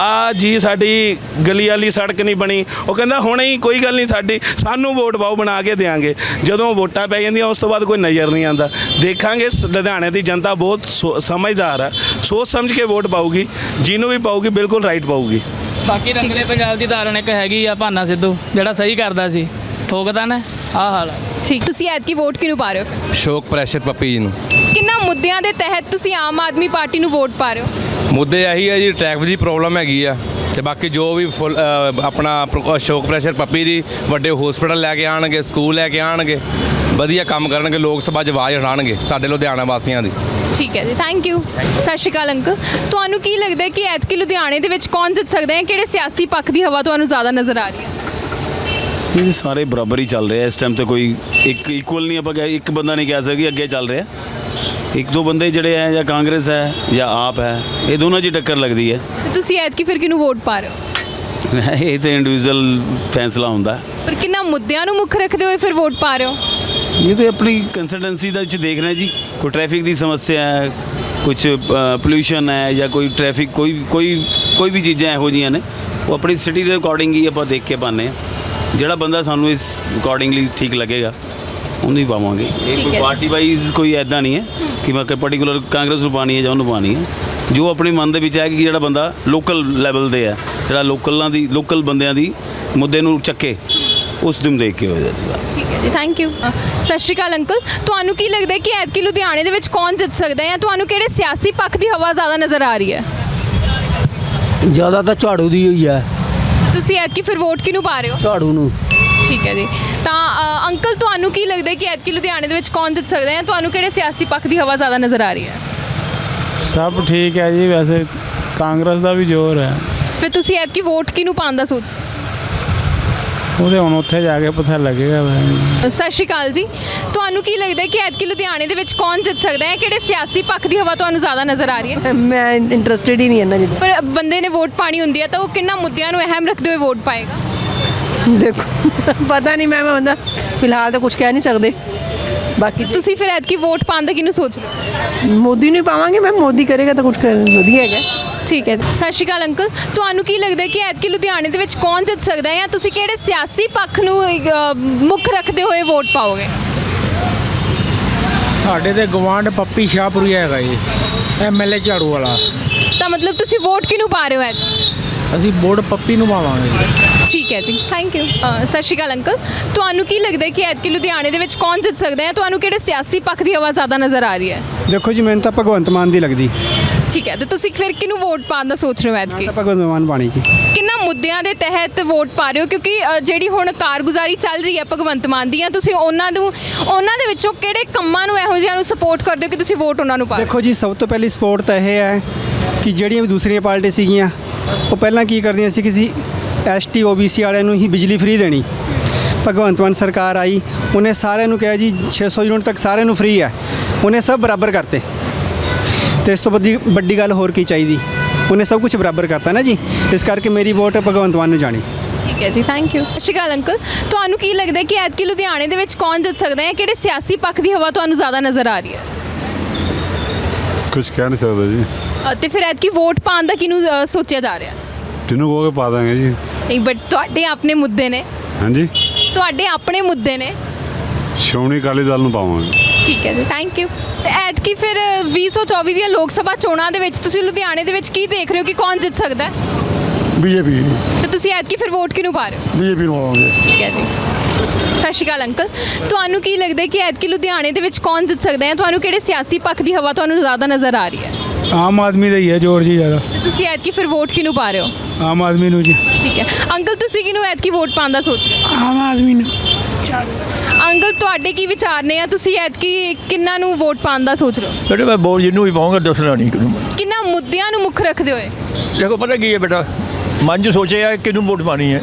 ਆ ਜੀ ਸਾਡੀ ਗਲੀ ਵਾਲੀ ਸੜਕ ਨਹੀਂ ਬਣੀ। ਉਹ ਕਹਿੰਦਾ ਹੁਣੇ ਹੀ ਕੋਈ ਗੱਲ ਨਹੀਂ ਸਾਡੀ ਸਾਨੂੰ ਵੋਟ ਪਾਓ ਬਣਾ ਕੇ ਦੇਾਂਗੇ ਜਦੋਂ ਵੋਟਾਂ ਪੈ ਜਾਂਦੀਆਂ ਉਸ ਤੋਂ ਬਾਅਦ ਕੋਈ ਨਜ਼ਰ ਨਹੀਂ ਆਉਂਦਾ। ਦੇਖਾਂਗੇ ਸ- ਲੁਧਿਆਣੇ ਦੀ ਜਨਤਾ ਬਹੁਤ ਸਮਝਦਾਰ ਹੈ ਸੋਚ ਸਮਝ ਕੇ ਵੋਟ ਪਾਊਗੀ ਜਿਹਨੂੰ ਵੀ ਪਾਊਗੀ ਬਿਲਕੁਲ ਰਾਈਟ ਪਾਊਗੀ। ਬਾਕੀ ਰੰਗਲੇ ਪੰਜਾਬ ਦੀ ਧਾਰਨ ਇੱਕ ਹੈਗੀ ਆ ਭਾਨਾ ਸਿੱਧੂ ਜਿਹੜਾ ਸਹੀ ਕਰਦਾ ਸੀ। ਠੋਕਦਾ ਨਾ ਆਹ ਹਾਲ ਆ। ਠੀਕ ਤੁਸੀਂ ਐਤਕੀ ਵੋਟ ਕਿਹਨੂੰ ਪਾ ਰਹੇ ਹੋ? ਸ਼ੋਕ ਪ੍ਰੈਸ਼ਰ ਪੱਪੀ ਜੀ ਨੂੰ। ਕਿੰਨਾ ਮੁੱਦਿਆਂ ਦੇ ਤਹਿਤ ਤੁਸੀਂ ਆਮ ਆਦਮੀ ਪਾਰਟੀ ਨੂੰ ਵੋਟ ਪਾ ਰਹੇ ਹੋ? ਮੁੱਦੇ ਇਹੀ ਹੈ ਜੀ ਟ੍ਰੈਫਿਕ ਦੀ ਪ੍ਰੋਬਲਮ ਹੈਗੀ ਆ। ਤੇ ਬਾਕੀ ਜੋ ਵੀ ਆਪਣਾ ਸ਼ੋਕ ਪ੍ਰੈਸ਼ਰ ਪੱਪੀ ਦੀ ਵੱਡੇ ਹਸਪੀਟਲ ਲੈ ਕੇ ਆਣਗੇ ਸਕੂਲ ਲੈ ਕੇ ਆਣਗੇ ਵਧੀਆ ਕੰਮ ਕਰਨਗੇ ਲੋਕ ਸਭਾ 'ਚ ਆਵਾਜ਼ ਉਠਾਉਣਗੇ ਸਾਡੇ ਲੁਧਿਆਣਾ ਵਾਸੀਆਂ ਦੀ। ਠੀਕ ਹੈ ਜੀ ਥੈਂਕ ਯੂ ਸਤਿ ਸ਼੍ਰੀ ਅਕਾਲ ਅੰਕਲ। ਤੁਹਾਨੂੰ ਕੀ ਲੱਗਦਾ ਹੈ ਕਿ ਐਤਕੀ ਲੁਧਿਆਣੇ ਦੇ ਵਿੱਚ ਕੌਣ ਜਿੱਤ ਸਕਦਾ ਹੈ? ਕਿਹੜੇ ਸਿਆਸੀ ਪੱਖ ਦੀ ਹਵਾ ਤੁਹਾਨੂੰ ਜ਼ਿਆਦਾ ਨਜ਼ਰ ਆ ਰਹੀ ਹੈ? ਇਹ ਸਾਰੇ ਬਰਾਬਰ ਹੀ ਚੱਲ ਰਿਹਾ ਇਸ ਟਾਈਮ ਤੇ ਕੋਈ ਇੱਕ ਇਕੁਅਲ ਨਹੀਂ ਆਪਾਂ ਕਹਿ ਇੱਕ ਬੰਦਾ ਨਹੀਂ ਕਹਿ ਸਕਦੇ ਅੱਗੇ ਚੱਲ ਰਿਹਾ। ਇੱਕ ਦੋ ਬੰਦੇ ਜਿਹੜੇ ਹੈ ਜਾਂ ਕਾਂਗਰਸ ਹੈ ਜਾਂ ਆਪ ਹੈ ਇਹ ਦੋਨਾਂ 'ਚ ਹੀ ਟੱਕਰ ਲੱਗਦੀ ਹੈ। ਤੇ ਤੁਸੀਂ ਐਤਕੀ ਫਿਰ ਕਿਹਨੂੰ ਵੋਟ ਪਾ ਰਹੇ ਹੋ? ਇਹ ਤੇ ਇੰਡੀਵਿਜੂਅਲ ਫੈਸਲਾ ਹੁੰਦਾ। ਪਰ ਕਿੰਨਾ ਮੁੱਦਿਆਂ ਨੂੰ ਮੁੱਖ ਰੱਖਦੇ ਹੋਏ ਫਿਰ ਵੋਟ ਪਾ ਰਹੇ ਹੋ? ਇਹ ਤੇ ਆਪਣੀ ਕੰਸਲਟੈਂਸੀ ਦਾ ਵਿੱਚ ਦੇਖ ਰਹੇ ਜੀ। ਕੋਈ ਟ੍ਰੈਫਿਕ ਦੀ ਸਮੱਸਿਆ ਹੈ ਕੁਝ ਪੋਲੂਸ਼ਨ ਹੈ ਜਾਂ ਕੋਈ ਟ੍ਰੈਫਿਕ ਕੋਈ ਕੋਈ ਕੋਈ ਵੀ ਚੀਜ਼ਾਂ ਇਹੋ ਜੀਆਂ ਨੇ ਉਹ ਆਪਣੀ ਸਿਟੀ ਦੇ ਅਕੋਰਡਿੰਗ ਹੀ ਆਪਾਂ ਦੇਖ ਕੇ ਪਾਉਂਦੇ ਹਾਂ। ਜਿਹੜਾ ਬੰਦਾ ਸਾਨੂੰ ਇਸ ਅਕੋਰਡਿੰਗਲੀ ਠੀਕ ਲੱਗੇਗਾ ਉਹਨੂੰ ਹੀ ਪਾਵਾਂਗੇ। ਇਹ ਕੋਈ। ਪਾਰਟੀ ਵਾਈਜ਼ ਕੋਈ ਐਦਾਂ ਨਹੀਂ ਹੈ ਕਿ ਮੈਂ ਕੋਈ ਪਾਰਟਿਕੂਲਰ ਕਾਂਗਰਸ ਨੂੰ ਪਾਣੀ ਹੈ ਜਾਂ ਉਹਨੂੰ ਪਾਣੀ ਹੈ। ਜੋ ਆਪਣੇ ਮਨ ਦੇ ਵਿੱਚ ਹੈ ਕਿ ਜਿਹੜਾ ਬੰਦਾ ਲੋਕਲ ਲੈਵਲ ਦੇ ਹੈ ਜਿਹੜਾ ਲੋਕਲਾਂ ਦੀ ਲੋਕਲ ਬੰਦਿਆਂ ਦੀ ਮੁੱਦੇ ਨੂੰ ਚੱਕੇ ਉਸ ਨੂੰ ਦੇਖ ਕੇ ਹੋ ਜਾਏਗਾ ਠੀਕ ਹੈ ਜੀ ਥੈਂਕ ਯੂ ਸਤਿ ਸ਼੍ਰੀ ਅਕਾਲ ਅੰਕਲ। ਤੁਹਾਨੂੰ ਕੀ ਲੱਗਦਾ ਹੈ ਕਿ ਐਤਕੀ ਲੁਧਿਆਣੇ ਦੇ ਵਿੱਚ ਕੌਣ ਜਿੱਤ ਸਕਦਾ ਹੈ ਜਾਂ ਤੁਹਾਨੂੰ ਕਿਹੜੇ ਸਿਆਸੀ ਪੱਖ ਦੀ ਹਵਾ ਜ਼ਿਆਦਾ ਨਜ਼ਰ ਆ ਰਹੀ ਹੈ? ਜ਼ਿਆਦਾ ਤਾਂ ਝਾੜੂ ਦੀ ਹੋਈ ਹੈ। ਤੁਸੀਂ ਐਤਕੀ ਫਿਰ ਵੋਟ ਕਿਹਨੂੰ ਪਾ ਰਹੇ ਹੋ? ਝਾੜੂ ਨੂੰ। ਠੀਕ ਹੈ ਜੀ। ਤਾਂ ਅ, ਅੰਕਲ ਤੁਹਾਨੂੰ ਕੀ ਲੱਗਦਾ ਹੈ ਕਿ ਐਤਕੀ ਲੁਧਿਆਣੇ ਦੇ ਵਿੱਚ ਕੌਣ ਜਿੱਤ ਸਕਦਾ ਹੈ ਤੁਹਾਨੂੰ ਕਿਹੜੇ ਸਿਆਸੀ ਪੱਖ ਦੀ ਹਵਾ ਜ਼ਿਆਦਾ ਨਜ਼ਰ ਆ ਰਹੀ ਹੈ? ਸਭ ਠੀਕ ਹੈ ਜੀ ਵੈਸੇ ਕਾਂਗਰਸ ਦਾ ਵੀ ਜ਼ੋਰ ਹੈ। ਫਿਰ ਤੁਸੀਂ ਐਤਕੀ ਵੋਟ ਕਿਹਨੂੰ ਪਾਉਣ ਦਾ ਸੋਚ ਉਹਦੇ ਹੁਣ ਉੱਥੇ ਜਾ ਕੇ ਪਤਾ ਲੱਗੇਗਾ ਸਤਿ ਸ਼੍ਰੀ ਅਕਾਲ ਜੀ। ਤੁਹਾਨੂੰ ਕੀ ਲੱਗਦਾ ਹੈ ਕਿ ਐਤਕੀ ਲੁਧਿਆਣੇ ਦੇ ਵਿੱਚ ਕੌਣ ਜਿੱਤ ਸਕਦਾ ਹੈ? ਕਿਹੜੇ ਸਿਆਸੀ ਪੱਖ ਦੀ ਹਵਾ ਤੁਹਾਨੂੰ ਜ਼ਿਆਦਾ ਨਜ਼ਰ ਆ ਰਹੀ ਹੈ? ਮੈਂ ਇੰਟਰਸਟਿਡ ਹੀ ਨਹੀਂ ਇਹਨਾਂ ਜਿੱਦਾਂ ਪਰ ਬੰਦੇ ਨੇ ਵੋਟ ਪਾਣੀ ਹੁੰਦੀ ਹੈ ਤਾਂ ਉਹ ਕਿੰਨਾ ਮੁੱਦਿਆਂ ਨੂੰ ਅਹਿਮ ਰੱਖਦੇ ਹੋਏ ਵੋਟ ਪਾਏਗਾ? ਦੇਖੋ ਪਤਾ ਨਹੀਂ ਮੈਂ ਮੈਂ ਬੰਦਾ ਫਿਲਹਾਲ ਤਾਂ ਕੁਝ ਕਹਿ ਨਹੀਂ ਸਕਦੇ। ਬਾਕੀ ਤੁਸੀਂ ਫਿਰ ਐਤਕੀ ਵੋਟ ਪਾਉਣ ਦਾ ਕਿਹਨੂੰ ਸੋਚ ਰਹੇ ਹੋ? ਮੋਦੀ ਨੂੰ ਹੀ ਪਾਵਾਂਗੇ ਮੈਂ ਮੋਦੀ ਕਰੇਗਾ ਤਾਂ ਕੁਝ ਵਧੀਆ ਹੈਗਾ। ਠੀਕ ਹੈ ਜੀ। ਸਤਿ ਸ਼੍ਰੀ ਅਕਾਲ ਅੰਕਲ। ਤੁਹਾਨੂੰ ਕੀ ਲੱਗਦਾ ਹੈ ਕਿ ਐਤਕੀ ਲੁਧਿਆਣੇ ਦੇ ਵਿੱਚ ਕੌਣ ਜਿੱਤ ਸਕਦਾ ਹੈ ਜਾਂ ਤੁਸੀਂ ਕਿਹੜੇ ਸਿਆਸੀ ਪੱਖ ਨੂੰ ਮੁੱਖ ਰੱਖਦੇ ਹੋਏ ਵੋਟ ਪਾਓਗੇ? ਸਾਡੇ ਤੇ ਗਵਾਂਡ ਪੱਪੀ ਸ਼ਾਹਪੁਰੀ ਹੈਗਾ ਜੀ ਐਮਐਲਏ ਝਾੜੂ ਵਾਲਾ। ਤਾਂ ਮਤਲਬ ਤੁਸੀਂ ਵੋਟ ਕਿਹਨੂੰ ਪਾ ਰਹੇ ਹੋ ਐਤਕੀ? ਅਸੀਂ ਬੋਰਡ ਪੱਪੀ ਨੂੰ ਪਾਵਾਂਗੇ। ਜੀ ਠੀਕ ਹੈ ਜੀ ਥੈਂਕ ਯੂ ਸਤਿ ਸ਼੍ਰੀ ਅਕਾਲ ਅੰਕਲ। ਤੁਹਾਨੂੰ ਕੀ ਲੱਗਦਾ ਹੈ ਕਿ ਐਤਕੀ ਲੁਧਿਆਣੇ ਦੇ ਵਿੱਚ ਕੌਣ ਜਿੱਤ ਸਕਦਾ ਹੈ? ਤੁਹਾਨੂੰ ਕਿਹੜੇ ਸਿਆਸੀ ਪੱਖ ਦੀ ਹਵਾ ਜ਼ਿਆਦਾ ਨਜ਼ਰ ਆ ਰਹੀ ਹੈ? ਦੇਖੋ ਜੀ ਮੈਨੂੰ ਤਾਂ ਭਗਵੰਤ ਮਾਨ ਦੀ ਲੱਗਦੀ। ਠੀਕ ਹੈ ਤੇ ਤੁਸੀਂ ਫਿਰ ਕਿਹਨੂੰ ਵੋਟ ਪਾਉਣ ਦਾ ਸੋਚ ਰਹੇ ਹੋ ਐਤਕੀ? ਤਾਂ ਭਗਵੰਤ ਮਾਨ ਪਾਣੀ ਜੀ। ਕਿੰਨਾ ਮੁੱਦਿਆਂ ਦੇ ਤਹਿਤ ਵੋਟ ਪਾ ਰਹੇ ਹੋ? ਕਿਉਂਕਿ ਅ, ਜਿਹੜੀ ਹੁਣ ਕਾਰਗੁਜ਼ਾਰੀ ਚੱਲ ਰਹੀ ਹੈ ਭਗਵੰਤ ਮਾਨ ਦੀਆਂ ਤੁਸੀਂ ਉਹਨਾਂ ਨੂੰ ਉਹਨਾਂ ਦੇ ਵਿੱਚੋਂ ਕਿਹੜੇ ਕੰਮਾਂ ਨੂੰ ਇਹੋ ਜਿਹਾ ਨੂੰ ਸਪੋਰਟ ਕਰਦੇ ਹੋ ਕਿ ਤੁਸੀਂ ਵੋਟ ਉਹਨਾਂ ਨੂੰ ਪਾ ਰਹੇ ਹੋ? ਦੇਖੋ ਜੀ ਸਭ ਤੋਂ ਪਹਿਲੀ ਸਪੋਰਟ ਤਾਂ ਇਹ ਹੈ ਕਿ ਜਿਹੜੀਆਂ ਵੀ ਦੂਸਰੀਆਂ ਪਾਰਟੀ ਸੀਗੀਆਂ ਉਹ ਪਹਿਲਾਂ ਕੀ ਕਰਦੀਆਂ ਸੀ ਕਿਸੇ ਐਸਟੀ ਓਬੀਸੀ ਵਾਲਿਆਂ ਨੂੰ ਹੀ ਬਿਜਲੀ ਫ੍ਰੀ ਦੇਣੀ। ਭਗਵੰਤ ਮਾਨ ਸਰਕਾਰ ਆਈ ਉਹਨੇ ਸਾਰਿਆਂ ਨੂੰ ਕਿਹਾ ਜੀ 600 ਯੂਨਿਟ ਤੱਕ ਸਾਰਿਆਂ ਨੂੰ ਫ੍ਰੀ ਹੈ। ਉਹਨੇ ਸਭ ਬਰਾਬਰ ਕਰਤੇ। ਤੇ ਇਸ ਤੋਂ ਵੱਡੀ ਵੱਡੀ ਗੱਲ ਹੋਰ ਕੀ ਚਾਹੀਦੀ? ਉਹਨੇ ਸਭ ਕੁਝ ਬਰਾਬਰ ਕਰਤਾ ਨਾ ਜੀ। ਇਸ ਕਰਕੇ ਮੇਰੀ ਵੋਟ ਭਗਵੰਤ ਮਾਨ ਨੂੰ ਜਾਣੀ। ਠੀਕ ਹੈ ਜੀ ਥੈਂਕ ਯੂ ਸਤਿ ਸ਼੍ਰੀ ਅਕਾਲ ਅੰਕਲ। ਤੁਹਾਨੂੰ ਕੀ ਲੱਗਦਾ ਕਿ ਐਤਕੀ ਲੁਧਿਆਣੇ ਦੇ ਵਿੱਚ ਕੌਣ ਜਿੱਤ ਸਕਦਾ ਹੈ? ਕਿਹੜੇ ਸਿਆਸੀ ਪੱਖ ਦੀ ਹਵਾ ਤੁਹਾਨੂੰ ਜ਼ਿਆਦਾ ਨਜ਼ਰ ਆ ਰਹੀ ਹੈ? ਕੁਝ ਕਹਿ ਨਹੀਂ ਸਕਦਾ ਜੀ। ਅ, ਤੇ ਫਿਰ ਐਤਕੀ ਵੋਟ ਪਾਉਣ ਦਾ ਕਿਹਨੂੰ ਅ, ਸੋਚਿਆ ਜਾ ਰਿਹਾ? ਜਿਹਨੂੰ ਕਹੋਗੇ ਪਾ ਦਾਂਗੇ ਜੀ? ਨਹੀਂ ਬਟ ਤੁਹਾਡੇ ਆਪਣੇ ਮੁੱਦੇ ਨੇ। ਹਾਂਜੀ? ਤੁਹਾਡੇ ਆਪਣੇ ਮੁੱਦੇ ਨੇ। ਸ਼੍ਰੋਮਣੀ ਅਕਾਲੀ ਦਲ ਨੂੰ ਪਾਵਾਂਗੇ। ਠੀਕ ਹੈ ਜੀ ਥੈਂਕ ਯੂ ਤੇ ਐਤਕੀ ਫਿਰ 2024 ਦੀਆਂ ਲੋਕ ਸਭਾ ਚੋਣਾਂ ਦੇ ਵਿੱਚ ਤੁਸੀਂ ਲੁਧਿਆਣੇ ਦੇ ਵਿੱਚ ਕੀ ਦੇਖ ਰਹੇ ਹੋ ਕਿ ਕੌਣ ਜਿੱਤ ਸਕਦਾ ਹੈ? ਬੀਜੇਪੀ ਤੇ ਤੁਸੀਂ ਐਤਕੀ ਫਿਰ ਵੋਟ ਕਿਹਨੂੰ ਪਾ ਰਹੇ ਹੋ? ਬੀਜੇਪੀ ਨੂੰ ਪਾਵਾਂਗੇ। ਠੀਕ ਹੈ ਜੀ। ਸਤਿ ਸ਼੍ਰੀ ਅਕਾਲ ਅੰਕਲ। ਤੁਹਾਨੂੰ ਕੀ ਲੱਗਦਾ ਹੈ ਕਿ ਐਤਕੀ ਲੁਧਿਆਣੇ ਦੇ ਵਿੱਚ ਕੌਣ ਜਿੱਤ ਸਕਦਾ ਹੈ? ਤੁਹਾਨੂੰ ਕਿਹੜੇ ਸਿਆਸੀ ਪੱਖ ਦੀ ਹਵਾ ਤੁਹਾਨੂੰ ਜ਼ਿਆਦਾ ਨਜ਼ਰ ਆ ਰਹੀ ਹੈ? ਆਮ ਆਦਮੀ ਦਾ ਹੀ ਹੈ ਜ਼ੋਰ ਜੀ ਜ਼ਿਆਦਾ। ਤੇ ਤੁਸੀਂ ਐਤਕੀ ਫਿਰ ਵੋਟ ਕਿਹਨੂੰ ਪਾ ਰਹੇ ਹੋ? ਆਮ ਆਦਮੀ ਨੂੰ ਜੀ। ਠੀਕ ਹੈ। ਅੰਕਲ ਤੁਸੀਂ ਕਿਹਨੂੰ ਐਤਕੀ ਵੋਟ ਪਾਉਣ ਦਾ ਸੋਚ ਰਹੇ ਹੋ? ਆਮ ਆਦਮੀ ਨੂੰ। ਅੰਕਲ ਤੁਹਾਡੇ ਕੀ ਵਿਚਾਰ ਨੇ ਆ ਤੁਸੀਂ ਐਤਕੀ ਕਿੰਨਾ ਨੂੰ ਵੋਟ ਪਾਉਣ ਦਾ ਸੋਚ ਰਹੇ ਹੋ? ਬੇਟੇ ਮੈਂ ਬੋਲ ਜਿਹਨੂੰ ਵੀ ਪਾਉਂਗਾ ਦੱਸਣਾ ਨਹੀਂ ਕਿਨੂੰ ਕਿੰਨਾ ਮੁੱਦਿਆਂ ਨੂੰ ਮੁੱਖ ਰੱਖਦੇ ਹੋਏ? ਦੇਖੋ ਪਤਾ ਕੀ ਹੈ ਬੇਟਾ? ਮਨ 'ਚ ਸੋਚਿਆ ਕਿਹਨੂੰ ਵੋਟ ਪਾਣੀ ਹੈ।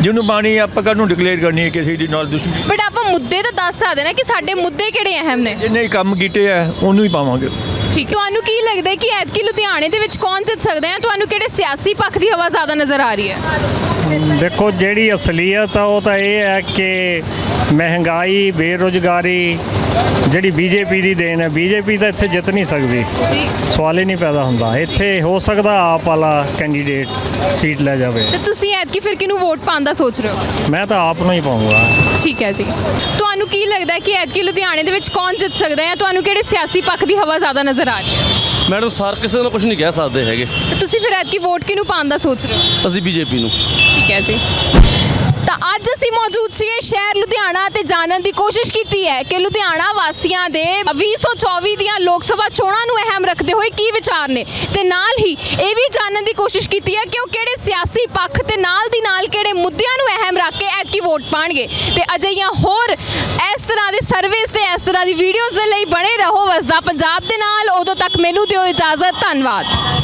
ਜਿਹਨੂੰ ਪਾਣੀ ਹੈ ਆਪਾਂ ਕਦੋਂ ਡਿਕਲੇਅਰ ਕਰਨੀ ਹੈ ਕਿਸੇ ਦੀ ਨਾਲ ਦੁਸ਼ਮਣੀ ਬਟ ਆਪਾਂ ਮੁੱਦੇ ਤਾਂ ਦੱਸ ਸਕਦੇ ਨਾ ਕਿ ਸਾਡੇ ਮੁੱਦੇ ਕਿਹੜੇ ਅਹਿਮ ਨੇ। ਜਿਹਨੇ ਕੰਮ ਕੀਤੇ ਆ ਉਹਨੂੰ ਹੀ ਪਾਵਾਂਗੇ। ਠੀਕ ਤੁਹਾਨੂੰ ਕੀ ਲੱਗਦਾ ਹੈ ਕਿ ਐਤਕੀ ਲੁਧਿਆਣੇ ਦੇ ਵਿੱਚ ਕੌਣ ਜਿੱਤ ਸਕਦਾ ਹੈ? ਤੁਹਾਨੂੰ ਕਿਹੜੇ ਸਿਆਸੀ ਪੱਖ ਦੀ ਹਵਾ ਜ਼ਿਆਦਾ ਨਜ਼ਰ ਆ ਰਹੀ ਹੈ? ਦੇਖੋ ਜਿਹੜੀ ਅਸਲੀਅਤ ਆ ਉਹ ਤਾਂ ਇਹ ਹੈ ਕਿ ਮਹਿੰਗਾਈ ਬੇਰੁਜ਼ਗਾਰੀ ਜਿਹੜੀ ਬੀਜੇਪੀ ਦੀ ਦੇਣ ਹੈ ਬੀਜੇਪੀ ਤਾਂ ਇੱਥੇ ਜਿੱਤ ਨਹੀਂ ਸਕਦੀ। ਸਵਾਲ ਹੀ ਨਹੀਂ ਪੈਦਾ ਹੁੰਦਾ। ਇੱਥੇ ਹੋ ਸਕਦਾ ਆਪ ਵਾਲਾ ਕੈਂਡੀਡੇਟ ਸੀਟ ਲੈ ਜਾਵੇ। ਤੇ ਤੁਸੀਂ ਐਤਕੀ ਫਿਰ ਕਿਹਨੂੰ ਵੋਟ ਪਾਉਣ ਦਾ ਸੋਚ ਰਹੇ ਹੋ? ਮੈਂ ਤਾਂ ਆਪ ਨੂੰ ਹੀ ਪਾਉਂਗਾ। ਠੀਕ ਹੈ ਜੀ। ਤੁਹਾਨੂੰ ਕੀ ਲੱਗਦਾ ਹੈ ਕਿ ਐਤਕੀ ਲੁਧਿਆਣੇ ਦੇ ਵਿੱਚ ਕੌਣ ਜਿੱਤ ਸਕਦਾ ਹੈ ਤੁਹਾਨੂੰ ਕਿਹੜੇ ਸਿਆਸੀ ਪੱਖ ਦੀ ਹਵਾ ਜ਼ਿਆਦਾ ਨਜ਼ਰ ਆ ਰਹੀ ਹੈ? ਮੈਡਮ ਸਰ ਕਿਸੇ ਨੂੰ ਕੁਝ ਨਹੀਂ ਕਹਿ ਸਕਦੇ ਹੈਗੇ। ਤੇ ਤੁਸੀਂ ਫਿਰ ਐਤਕੀ ਵੋਟ ਕਿਹਨੂੰ ਪਾਉਣ ਦਾ ਸੋਚ ਰਹੇ ਹੋ? ਅਸੀਂ ਬੀਜੇਪੀ ਨੂੰ। ਠੀਕ ਹੈ ਜੀ। ਅੱਜ ਅਸੀਂ ਮੌਜੂਦ ਸੀਗੇ ਸ਼ਹਿਰ ਲੁਧਿਆਣਾ ਤੇ ਜਾਣਨ ਦੀ ਕੋਸ਼ਿਸ਼ ਕੀਤੀ ਹੈ ਕਿ ਲੁਧਿਆਣਾ ਵਾਸੀਆਂ ਦੇ 2024 ਦੀਆਂ ਲੋਕ ਸਭਾ ਚੋਣਾਂ ਨੂੰ ਅਹਿਮ ਰੱਖਦੇ ਹੋਏ ਕੀ ਵਿਚਾਰ ਨੇ ਤੇ ਨਾਲ ਹੀ ਇਹ ਵੀ ਜਾਣਨ ਦੀ ਕੋਸ਼ਿਸ਼ ਕੀਤੀ ਹੈ ਕਿ ਉਹ ਕਿਹੜੇ ਸਿਆਸੀ ਪੱਖ ਤੇ ਨਾਲ ਦੀ ਨਾਲ ਕਿਹੜੇ ਮੁੱਦਿਆਂ ਨੂੰ ਅਹਿਮ ਰੱਖ ਕੇ ਐਤਕੀ ਵੋਟ ਪਾਣਗੇ। ਤੇ ਅਜਿਹੀਆਂ ਹੋਰ ਇਸ ਤਰ੍ਹਾਂ ਦੇ ਸਰਵਿਸ ਤੇ ਇਸ ਤਰ੍ਹਾਂ ਦੀ ਵੀਡੀਓਜ਼ ਦੇ ਲਈ ਬਣੇ ਰਹੋ ਵਸਦਾ ਪੰਜਾਬ ਦੇ ਨਾਲ। ਉਦੋਂ ਤੱਕ ਮੈਨੂੰ ਦਿਓ ਇਜਾਜ਼ਤ। ਧੰਨਵਾਦ।